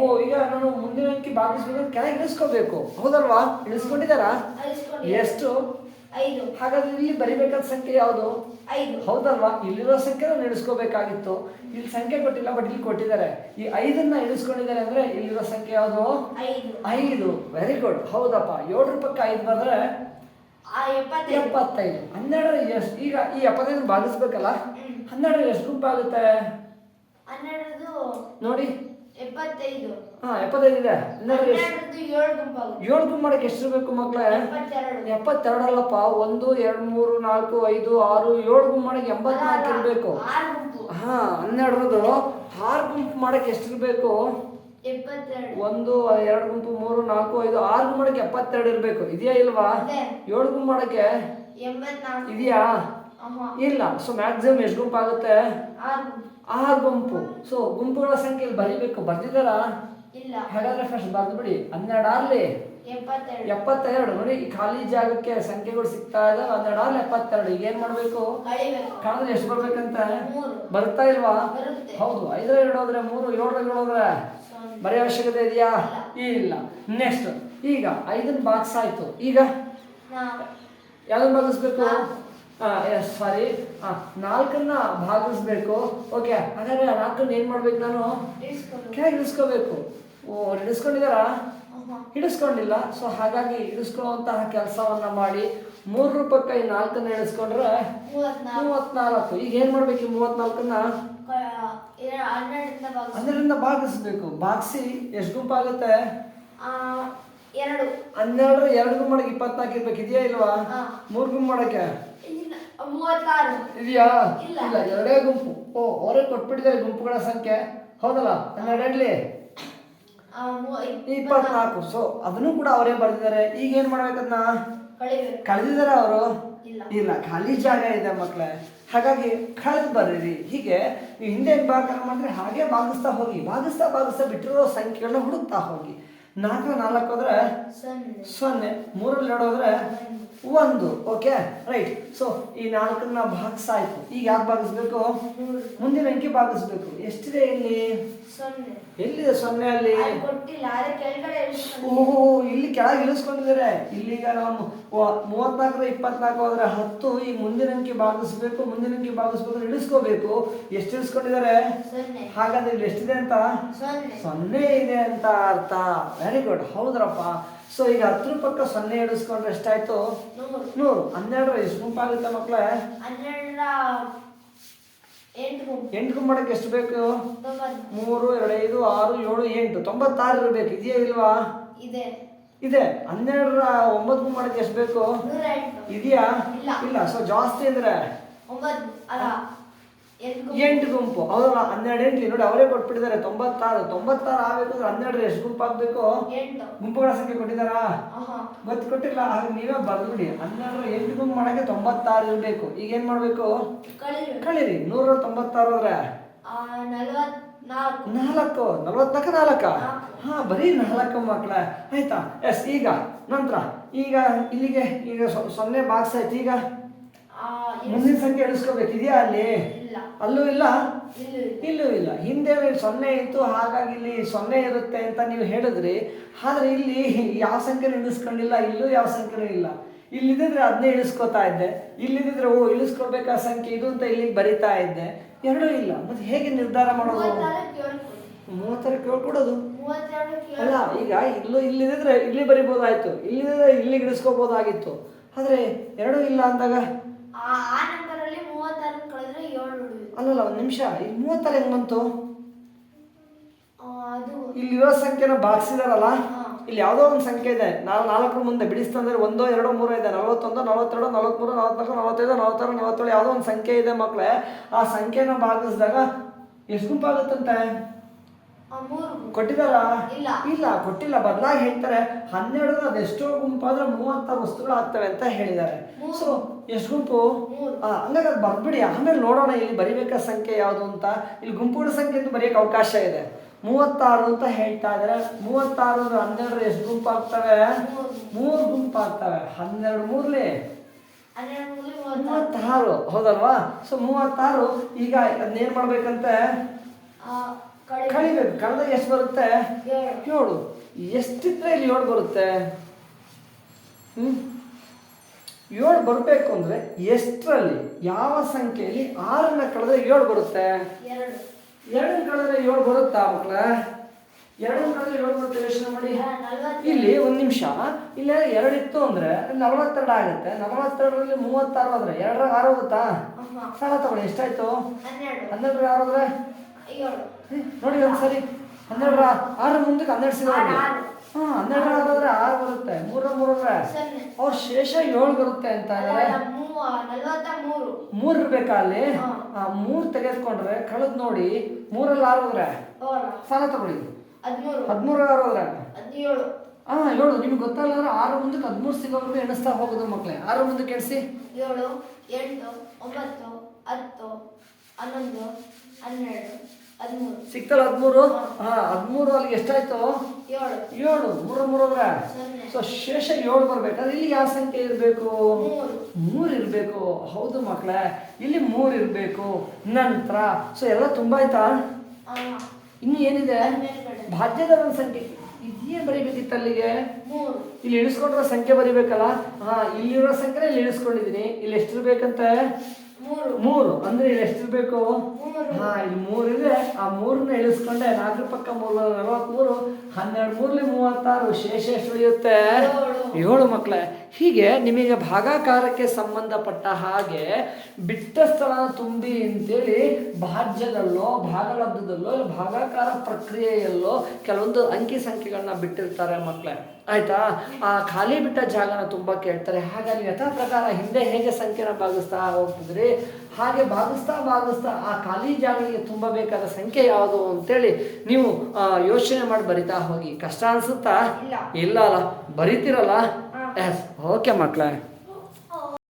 ಓ ಈಗ ನಾನು ಮುಂದಿನ ಅಂಕಿ ಭಾಗಿಸ್ಬೇಕು ಕೆಳಗೆ ಇಳಿಸ್ಕೋಬೇಕು. ಹೌದಲ್ವಾ? ಇಳಿಸ್ಕೊಂಡಿದ್ದಾರಾ? ಎಷ್ಟು? ಐದು. ಹಾಗಾದ್ರೆ ಇಲ್ಲಿ ಬರಿಬೇಕಾದ ಸಂಖ್ಯೆ ಯಾವುದು? ಐದು. ಹೌದಲ್ವಾ? ಇಲ್ಲಿರೋ ಸಂಖ್ಯೆನ ನಡೆಸ್ಕೋಬೇಕಾಗಿತ್ತು. ಇಲ್ಲಿ ಸಂಖ್ಯೆ ಕೊಟ್ಟಿಲ್ಲ ಬಟ್ ಇಲ್ಲಿ ಕೊಟ್ಟಿದ್ದಾರೆ. ಈ ಐದನ್ನ ಇಳಿಸ್ಕೊಂಡಿದ್ದಾರೆ ಅಂದ್ರೆ ಇಲ್ಲಿರೋ ಸಂಖ್ಯೆ ಯಾವುದು? ಐದು. ಐದು. ವೆರಿ ಗುಡ್ ಹೌದಪ್ಪ. ಏಳು ಪಕ್ಕ ಐದು ಬಂದ್ರೆ ಆ ಎಪ್ಪತ್ತೈದು. ಎಪ್ಪತ್ತೈದು. ಹನ್ನೆರಡು ಎಷ್ಟು? ಈಗ ಈ ಎಪ್ಪತ್ತೈದು ಭಾಗಿಸ್ಬೇಕಲ್ಲ? ಹನ್ನೆರಡರ ಹನ್ನೆರಡು ಎಷ್ಟು ಗುಂಪಾಗುತ್ತೆ ನೋಡಿ. ಎಪ್ಪತ್ತೈದು. ಹಾ ಎಪ್ಪತ್ತೈದು ಇದೆ. ಏಳು ಗುಂಪು ಮಾಡಕ್ಕೆ ಎಷ್ಟು ಇರಬೇಕು ಮಕ್ಕಳೇ ಎಪ್ಪತ್ತೆರಡು. ಎಪ್ಪತ್ತೆರಡಲ್ಲಪ್ಪ ಒಂದು ಎರಡು ಮೂರು ನಾಲ್ಕು ಐದು ಆರು ಏಳು ಗುಂಪು ಮಾಡಕ್ಕೆ ಎಂಬತ್ನಾಲ್ಕು ಇರಬೇಕು. ಹಾ ಹನ್ನೆರಡರದು ಆರು ಗುಂಪು ಮಾಡಕ್ಕೆ ಎಷ್ಟು ಇರಬೇಕು? ಎಪ್ಪತ್ತೆರಡು. ಒಂದು ಎರಡು ಗುಂಪು ಮೂರು ನಾಲ್ಕು ಐದು ಆರು ಗುಂಪು ಮಾಡಕ್ಕೆ ಎಪ್ಪತ್ತೆರಡು ಇರಬೇಕು. ಇದೆಯಾ ಇಲ್ವಾ. ಏಳು ಗುಂಪು ಮಾಡಕ್ಕೆ? ಇದೆಯಾ. ಇಲ್ಲ ಸೊ ಮ್ಯಾಕ್ಸಿಮಮ್ ಎಷ್ಟು ಗುಂಪು ಆಗುತ್ತೆ? ಆರು ಗುಂಪು. ಸೊ ಗುಂಪುಗಳ ಸಂಖ್ಯೆ ಬರೀಬೇಕು? ಬರ್ದಿದ್ದಾರಾ? ಇಲ್ಲ. ಹಾಗಾದ್ರೆ ಫಸ್ಟ್ ಬರ್ದು ಬಿಡಿ. ಹನ್ನೆರಡು ಆರ್ಲಿ? ಎಪ್ಪತ್ತೆರಡು. ನೋಡಿ ಈ ಖಾಲಿ ಜಾಗಕ್ಕೆ ಸಂಖ್ಯೆಗಳು ಸಿಗ್ತಾ ಇದಾವೆ ಹನ್ನೆರಡು ಆರ್ಲಿ ಎಪ್ಪತ್ತೆರಡು. ಈಗ ಏನ್ ಮಾಡ್ಬೇಕು? ಕಾಣಿದ್ರೆ ಎಷ್ಟು ಬರ್ಬೇಕಂತ? ಬರ್ತಾ ಇಲ್ವಾ? ಹೌದು ಐದರ ಎರಡು ಹೋದ್ರೆ ಮೂರು ಏಳರ ಎರಡು ಹೋದ್ರೆ. ಬರೀ ಅವಶ್ಯಕತೆ ಇದೆಯಾ? ಇಲ್ಲ. ನೆಕ್ಸ್ಟ್ ಈಗ ಐದನ್ ಬಾಕ್ಸ್ ಆಯ್ತು. ಈಗ? ಯಾವ್ದನ್ನ ಭಾಗಿಸ್ಬೇಕು ಎಸ್ ಸಾರಿ ನಾಲ್ಕನ್ನ ಭಾಗಿಸ್ಬೇಕು. ಓಕೆ ಹಾಗಾದ್ರೆ ನಾಲ್ಕನ್ನ ಏನ್ ಮಾಡ್ಬೇಕು ನಾನು. ಕೆಳಗೆ ಇಳಿಸ್ಕೋಬೇಕು ಓ ಹಿಡಿಸ್ಕೊಂಡಿದಾರಾ. ಹಿಡಿಸ್ಕೊಂಡಿಲ್ಲ ಸೊ ಹಾಗಾಗಿ ಇಳಿಸ್ಕೊಳ್ಳುವಂತಹ ಕೆಲಸವನ್ನ ಮಾಡಿ ಮೂರು ರೂಪಾಯಿ ನಾಲ್ಕನ್ನ ಇಳಿಸ್ಕೊಂಡ್ರೆ ಮೂವತ್ನಾಲ್ಕು. ಈಗ ಏನ್ ಮಾಡ್ಬೇಕು ಈ ಮೂವತ್ನಾಲ್ಕನ್ನ? ಹನ್ನೆರಡರಿಂದ ಭಾಗಿಸು. ಭಾಗಿಸ್ಬೇಕು. ಭಾಗಿಸಿ ಎಷ್ಟು ಗುಂಪಾಗುತ್ತೆ ಎರಡು. ಹನ್ನೆರಡು ಎರಡು ಗುಂಪ ಮಾಡಕ್ಕೆ ಇಪ್ಪತ್ನಾಲ್ಕು ಇರ್ಬೇಕು. ಇದೆಯಾ ಇಲ್ವಾ. ಮೂರು ಗುಂಪು ಮಾಡಕ್ಕೆ? ಮೂವತ್ತಾರು. ಇದೆಯಾ? ಇಲ್ಲ. ಎರಡೇ ಗುಂಪು. ಓ ಅವರೇ ಕೊಟ್ಬಿಟ್ಟಿದ್ದಾರೆ ಗುಂಪುಗಳ ಸಂಖ್ಯೆ. ಹೌದಲ್ಲ? ಹನ್ನೆರಡು ಇಡ್ಲಿ ಆ, ಮೂ- ಇಪ್ಪತ್ನಾಲ್ಕು. ಸೊ ಅದನ್ನು ಕೂಡ ಅವರೇ ಬರೆದಿದ್ದಾರೆ. ಈಗ ಏನ್ ಮಾಡ್ಬೇಕದ್ನ? ಕಳೆದಿದ್ದಾರೆ ಅವರು? ಇಲ್ಲ. ಖಾಲಿ ಜಾಗ ಇದೆ ಮಕ್ಕಳೇ ಹಾಗಾಗಿ ಕಳೆದು ಬರೀರಿ. ಹೀಗೆ ನೀವು ಹಿಂದೆ ಭಾಗ ಮಾಡಿದ್ರೆ ಹಾಗೆ ಭಾಗಿಸ್ತಾ ಹೋಗಿ ಭಾಗಿಸ್ತಾ ಭಾಗಿಸ್ತಾ ಬಿಟ್ಟಿರೋ ಸಂಖ್ಯೆಗಳನ್ನ ಹುಡುಕ್ತಾ ಹೋಗಿ. ನಾಲ್ಕು ನಾಲ್ಕು ಹೋದ್ರೆ ಸೊನ್ನೆ. ಸೊನ್ನೆ. ಮೂರಲ್ಲಿ ಎರಡು ಹೋದ್ರೆ ಒಂದು ಓಕೆ ರೈಟ್ ಸೊ ಈ ನಾಲ್ಕನ್ನ ಭಾಗಿಸಾಯ್ತು. ಈಗ ಯಾಕೆ ಭಾಗಿಸ್ಬೇಕು? ಮುಂದಿನ ಅಂಕಿ ಭಾಗಿಸ್ಬೇಕು. ಎಷ್ಟಿದೆ ಇಲ್ಲಿ? ಸೊನ್ನೆ. ಎಲ್ಲಿದೆ ಸೊನ್ನೆ ಅಲ್ಲಿ? ಓಹೋ ಇಲ್ಲಿ ಕೆಳಗೆ ಇಳಿಸ್ಕೊಂಡಿದ್ದಾರೆ ಇಲ್ಲಿಗ ನಾವು ಮೂವತ್ನಾಲ್ಕರ ಇಪ್ಪತ್ನಾಲ್ಕು ಹೋದ್ರೆ ಹತ್ತು. ಈ ಮುಂದಿನ ಅಂಕಿ ಭಾಗಿಸ್ಬೇಕು ಮುಂದಿನ ಅಂಕಿ ಭಾಗಿಸ್ಬೇಕು ಇಳಿಸ್ಕೋಬೇಕು ಎಷ್ಟು ಇಳಿಸ್ಕೊಂಡಿದ್ದಾರೆ ಹಾಗಾದ್ರೆ ಇಲ್ಲಿ ಎಷ್ಟಿದೆ ಅಂತ? ಸೊನ್ನೆ. ಇದೆ ಅಂತ ಅರ್ಥ. Very good ಹೌದ್ರಪ್ಪ. ಸೊ ಈಗ ಹತ್ರ ಪಕ್ಕ ಸೊನ್ನೆ ಎಡಿಸ್ಕೊಂಡ್ರೆ ಎಷ್ಟಾಯ್ತು? ನೂರು. ನೂರು. ಹನ್ನೆರಡು ಎಷ್ಟು ಗುಂಪಾಗುತ್ತೆ ಮಕ್ಕಳೇ. ಎಂಟು ಮಾಡಕ್ಕೆ ಎಷ್ಟು ಬೇಕು? ಮೂರು ಎರಡು ಐದು ಆರು ಏಳು ಎಂಟು. ತೊಂಬತ್ತಾರು ಇರಬೇಕು. ಇದೆಯಾ ಇಲ್ವಾ? ಇದೆ. ಇದೆ. ಹನ್ನೆರಡರ ಒಂಬತ್ತು ಮಾಡಕ್ಕೆ ಎಷ್ಟು ಬೇಕು? ಇದೆಯಾ? ಇಲ್ಲ. ಸೊ ಜಾಸ್ತಿ ಅಂದ್ರೆ? ಎಂಟು ಗುಂಪು. ಹೌದಲ್ಲ ಹನ್ನೆರಡು ಎಂಟು ನೋಡಿ ಅವರೇ ಕೊಟ್ಬಿಟ್ಟಿದ್ದಾರೆ. ತೊಂಬತ್ತಾರು ತೊಂಬತ್ತಾರು ಆಗಬೇಕು ಅಂದ್ರೆ ಹನ್ನೆರಡು ಎಷ್ಟು ಗುಂಪು ಆಗಬೇಕು? ಗುಂಪುಗಳ ಸಂಖ್ಯೆ ಕೊಟ್ಟಿದ್ದಾರಾ. ಗೊತ್ತು ಕೊಟ್ಟಿಲ್ಲ. ಹಾಗೆ ನೀವೇ ಬರ್ದ್ಬಿಡಿ. ಹನ್ನೆರಡು ಎಂಟು ಗುಂಪು ಮಾಡಕ್ಕೆ ತೊಂಬತ್ತಾರು ಇರಬೇಕು. ಈಗ ಏನು ಮಾಡಬೇಕು? ಕಳಿರಿ. ನೂರ ತೊಂಬತ್ತಾರು ಅಂದ್ರೆ ನಲವತ್ನಾಲ್ಕು. ನಾಲ್ಕು ನಲ್ವತ್ತಕ ನಾಲ್ಕ. ಹಾ ಬರೀ ನಾಲ್ಕು ಮಕ್ಕಳ ಆಯ್ತಾ? ಎಸ್ ಈಗ. ನಂತರ. ಈಗ ಇಲ್ಲಿಗೆ ಈಗ ಸೊನ್ನೆ ಬಾಕ್ಸ್ ಆಯ್ತು. ಈಗ ಮುಂದಿನ ಸಂಖ್ಯೆ ಎಣಿಸ್ಕೋಬೇಕು. ಇದೆಯಾ ಅಲ್ಲಿ? ಅಲ್ಲೂ ಇಲ್ಲ? ಇಲ್ಲೂ ಇಲ್ಲ. ಹಿಂದೆ ಸೊನ್ನೆ ಇತ್ತು ಹಾಗಾಗಿ ಇಲ್ಲಿ ಸೊನ್ನೆ ಇರುತ್ತೆ ಅಂತ ನೀವು ಹೇಳಿದ್ರಿ. ಆದ್ರೆ ಇಲ್ಲಿ ಯಾವ ಸಂಖ್ಯೆ ಇಳಿಸ್ಕೊಂಡಿಲ್ಲ ಇಲ್ಲೂ ಯಾವ ಸಂಖ್ಯೆ ಇಲ್ಲ. ಇಲ್ಲಿದ್ರೆ ಅದನ್ನೇ ಇಳಿಸ್ಕೊತಾ ಇದ್ದೆ. ಇಲ್ಲಿದ್ರೆ ಓ ಇಳಿಸ್ಕೊಳ್ಬೇಕಾ ಸಂಖ್ಯೆ ಇದು ಅಂತ ಇಲ್ಲಿ ಬರಿತಾ ಇದ್ದೆ. ಎರಡೂ ಇಲ್ಲ. ಮತ್ತೆ ಹೇಗೆ ನಿರ್ಧಾರ ಮಾಡೋದು? ಮೂವತ್ತರ ಕೇಳ್ಕೊಡೋದು ಅಲ್ಲ ಈಗ ಇಲ್ಲೂ ಇಲ್ಲಿದ್ರೆ ಇಲ್ಲಿ ಬರಿಬೋದಾಯ್ತು. ಇಲ್ಲಿದ್ರೆ ಇಲ್ಲಿ ಇಳಿಸ್ಕೋಬೋದಾಗಿತ್ತು. ಆದ್ರೆ ಎರಡೂ ಇಲ್ಲ ಅಂದಾಗ ಆ ಆ ನಂಬರಲ್ಲಿ ಮೂವತ್ತಾರು ಕಳೆದ್ರೆ ಏಳು ಉಳಿಯುತ್ತೆ ಅಲ್ಲಲ್ಲ ಒಂದು ನಿಮಿಷ. ಇಲ್ಲಿ ಮೂವತ್ತಾರು ಹೆಂಗ್ ಬಂತು ಇಲ್ಲಿರೋ ಸಂಖ್ಯೆನ ಭಾಗಿಸಿದಾರಲ್ಲ? ಇಲ್ಲಿ ಯಾವುದೋ ಒಂದು ಸಂಖ್ಯೆ ಇದೆ. ನಾವು ನಾಲ್ಕರ ಮುಂದೆ ಬಿಡಿಸ್ತಂದ್ರೆ ಒಂದೋ ಎರಡೋ ಮೂರೋ ಇದೆ. ನಲವತ್ತೊಂದು ನಲವತ್ತೆರಡು ನಲವತ್ಮೂರು ನಲವತ್ನಾಲ್ಕು ನಲವತ್ತೈದು ನಲವತ್ತಾರು ನಲವತ್ತೇಳು ಯಾವುದೋ ಒಂದು ಸಂಖ್ಯೆ ಇದೆ ಮಕ್ಕಳೇ ಆ ಸಂಖ್ಯೆನ ಭಾಗಿಸಿದಾಗ ಎಷ್ಟು ಗುಂಪಾಗುತ್ತಂತೆ? ಕೊಟ್ಟಿದಾರ ಇಲ್ಲ. ಇಲ್ಲ ಕೊಟ್ಟಿಲ್ಲ. ಬದಲಾಗಿ ಹೇಳ್ತಾರೆ ಹನ್ನೆರಡು ಅದೆಷ್ಟೋ ಗುಂಪಾದ್ರೆ ಮೂವತ್ತಾರು ವಸ್ತುಗಳು ಆಗ್ತವೆ ಅಂತ ಹೇಳಿದ್ದಾರೆ. ಸೊ ಎಷ್ಟು ಗುಂಪು? ಹಂಗಾಗಿ ಅದು ಬರ್ಬಿಡಿ ಆಮೇಲೆ ನೋಡೋಣ ಇಲ್ಲಿ ಬರಿಬೇಕಾದ ಸಂಖ್ಯೆ ಯಾವುದು ಅಂತ. ಇಲ್ಲಿ ಗುಂಪುಗಳ ಸಂಖ್ಯೆ ಅಂತ ಬರೆಯಕ್ಕೆ ಅವಕಾಶ ಇದೆ. ಮೂವತ್ತಾರು ಅಂತ ಹೇಳ್ತಾ ಇದ್ದಾರೆ. ಮೂವತ್ತಾರು ಅಂದ್ರೆ ಹನ್ನೆರಡು ಎಷ್ಟು ಗುಂಪಾಗ್ತವೆ ಮೂರು. ಗುಂಪು ಆಗ್ತವೆ. ಹನ್ನೆರಡು ಮೂರ್ಲಿ? ಮೂವತ್ತಾರು. ಹೌದಲ್ವಾ? ಸೊ ಮೂವತ್ತಾರು ಈಗ ಅದನ್ನೇನ್ ಮಾಡ್ಬೇಕಂತೆ? ಕಳಿಬೇಕು ಕಳೆದ ಎಷ್ಟು ಬರುತ್ತೆ? ಏಳು. ಎಷ್ಟಿದ್ರೆ ಇಲ್ಲಿ ಏಳು ಬರುತ್ತೆ? ಹ್ಞೂ ಏಳು ಬರಬೇಕು ಅಂದ್ರೆ ಎಷ್ಟರಲ್ಲಿ ಯಾವ ಸಂಖ್ಯೆಯಲ್ಲಿ ಆರನ್ನ ಕಳೆದ್ರೆ ಏಳು ಬರುತ್ತೆ? ಎರಡು. ಎರಡನ್ನ ಕಳೆದ್ರೆ ಏಳು ಬರುತ್ತಾ ಮಕ್ಕಳ? ಎರಡನ್ನ ಕಳೆದ್ರೆ ಏಳು ಬರುತ್ತೆ ಯೋಚನೆ ಮಾಡಿ. ಇಲ್ಲಿ ಒಂದು ನಿಮಿಷ. ಇಲ್ಲಿ ಎರಡು ಇತ್ತು ಅಂದ್ರೆ ನಲವತ್ತೆರಡು ಆಗುತ್ತೆ. ನಲವತ್ತೆರಡರಲ್ಲಿ ಮೂವತ್ತಾರು ಆದ್ರೆ ಎರಡರ ಆರು ಹೋಗುತ್ತಾ. ಸಾಲ ತಗೊಳ್ಳಿ ಎಷ್ಟಾಯ್ತು? ಹನ್ನೆರಡು. ಆರು ಆದರೆ ನೋಡಿ ಒಂದ್ಸರಿ. ಹನ್ನೆರಡರ ಆರ ಮುಂದಕ್ಕೆ ಹನ್ನೆರಡು ಸಿಗ ಆರು, ಆರು. ಹಾ ಹನ್ನೆರಡರ ಆದ್ರೆ ಆರು ಬರುತ್ತೆ. ಮೂರ ಮೂರ ಅವ್ರ ಶೇಷ ಏಳು ಬರುತ್ತೆ ಅಂತ ಮೂರು ಇರ್ಬೇಕಾ ಅಲ್ಲಿ. ಆ ಮೂರ್ ತೆಗೆದುಕೊಂಡ್ರೆ ಕಳೆದ್ ನೋಡಿ ಮೂರಲ್ಲಿ ಆರು ಹೋದ್ರೆ? ಏಳು ಸಾಲ ತಗೊಳ್ಳಿ. ಹದ್ಮೂರ. ಹದಿಮೂರ ಆರು ಹೋದ್ರೆ? ಹಾ ಏಳು. ನಿಮ್ಗೆ ಗೊತ್ತಲ್ಲ ಅಂದ್ರೆ ಆರು ಮುಂದಕ್ಕೆ ಹದಿಮೂರು ಸಿಗೋವರೆಗೂ ಎಣಿಸ್ತಾ ಹೋಗೋದು ಮಕ್ಳೆ. ಆರು ಮುಂದಕ್ಕೆ ಎಣಿಸಿ. ಏಳು ಎಂಟು ಒಂಬತ್ತು ಹತ್ತು ಹನ್ನೊಂದು ಹನ್ನೆರಡು. ಸಿಕ್ತಲ್ಲ ಹದಿಮೂರು? ಹಾ. ಹದಿಮೂರು ಅಲ್ಲಿ ಎಷ್ಟಾಯ್ತು? ಏಳು. ಏಳು ಮೂರ ಮೂರು ಅಂದ್ರೆ? ಸೊ ಶೇಷ ಏಳು ಬರ್ಬೇಕಾದ್ರೆ ಇಲ್ಲಿ ಯಾವ ಸಂಖ್ಯೆ ಇರಬೇಕು? ಮೂರು. ಇರಬೇಕು. ಹೌದು ಮಕ್ಕಳೇ ಇಲ್ಲಿ ಮೂರು ಇರಬೇಕು. ನಂತರ ಸೊ ಎಲ್ಲ ತುಂಬ ಆಯ್ತಾ? ಇನ್ನು ಏನಿದೆ? ಭಾಗ್ಯದ ಒಂದು ಸಂಖ್ಯೆ. ಇದೇನು ಬರೀಬೇಕಿತ್ತು ಅಲ್ಲಿಗೆ? ಇಲ್ಲಿ ಇಳಿಸ್ಕೊಂಡಿರೋ ಸಂಖ್ಯೆ ಬರೀಬೇಕಲ್ಲ? ಹಾ ಇಲ್ಲಿರೋ ಸಂಖ್ಯೆ ಇಲ್ಲಿ ಇಳಿಸ್ಕೊಂಡಿದ್ದೀನಿ. ಇಲ್ಲಿ ಎಷ್ಟಿರ್ಬೇಕಂತೆ? ಮೂರು. ಮೂರು. ಅಂದ್ರೆ ಇಲ್ಲಿ ಎಷ್ಟಿರ್ಬೇಕು ಮೂರು. ಹಾ ಇಲ್ಲಿ ಮೂರು ಇದೆ. ಆ ಮೂರನ್ನ ಇಳಿಸ್ಕೊಂಡೆ ನಾಲ್ಕರ ಪಕ್ಕ ಮೂರು ನಲವತ್ಮೂರು ಹನ್ನೆರಡು ಮೂರ್ಲಿ ಮೂವತ್ತಾರು ಶೇಷ ಎಷ್ಟು ಉಳಿಯುತ್ತೆ. ಏಳು. ಮಕ್ಕಳೇ ಹೀಗೆ ನಿಮಗೆ ಭಾಗಾಕಾರಕ್ಕೆ ಸಂಬಂಧಪಟ್ಟ ಹಾಗೆ ಬಿಟ್ಟ ಸ್ಥಳ ತುಂಬಿ ಅಂತೇಳಿ ಭಾಜ್ಯದಲ್ಲೋ ಭಾಗಲಬ್ಧದಲ್ಲೋ ಭಾಗಾಕಾರ ಪ್ರಕ್ರಿಯೆಯಲ್ಲೋ ಕೆಲವೊಂದು ಅಂಕಿ ಸಂಖ್ಯೆಗಳನ್ನ ಬಿಟ್ಟಿರ್ತಾರೆ ಮಕ್ಕಳೇ ಆಯ್ತಾ? ಆ ಖಾಲಿ ಬಿಟ್ಟ ಜಾಗನ ತುಂಬ ಕೇಳ್ತಾರೆ. ಹಾಗಾಗಿ ಯಥಾ ಪ್ರಕಾರ ಹಿಂದೆ ಹೇಗೆ ಸಂಖ್ಯೆನ ಭಾಗಿಸ್ತಾ ಹೋಗ್ತಿದ್ರಿ? ಹಾಗೆ ಭಾಗಿಸ್ತಾ ಭಾಗಿಸ್ತಾ ಆ ಖಾಲಿ ಜಾಗಗಳಿಗೆ ತುಂಬಬೇಕಾದ ಸಂಖ್ಯೆ ಯಾವುದು ಅಂತೇಳಿ ನೀವು ಯೋಚನೆ ಮಾಡಿ ಬರಿತಾ ಹೋಗಿ. ಕಷ್ಟ ಅನಿಸುತ್ತಾ. ಇಲ್ಲ ಅಲ್ಲ. ಬರಿತೀರಲ್ಲ? ಹಾ. ಎಸ್ ಓಕೆ ಮಕ್ಕಳೇ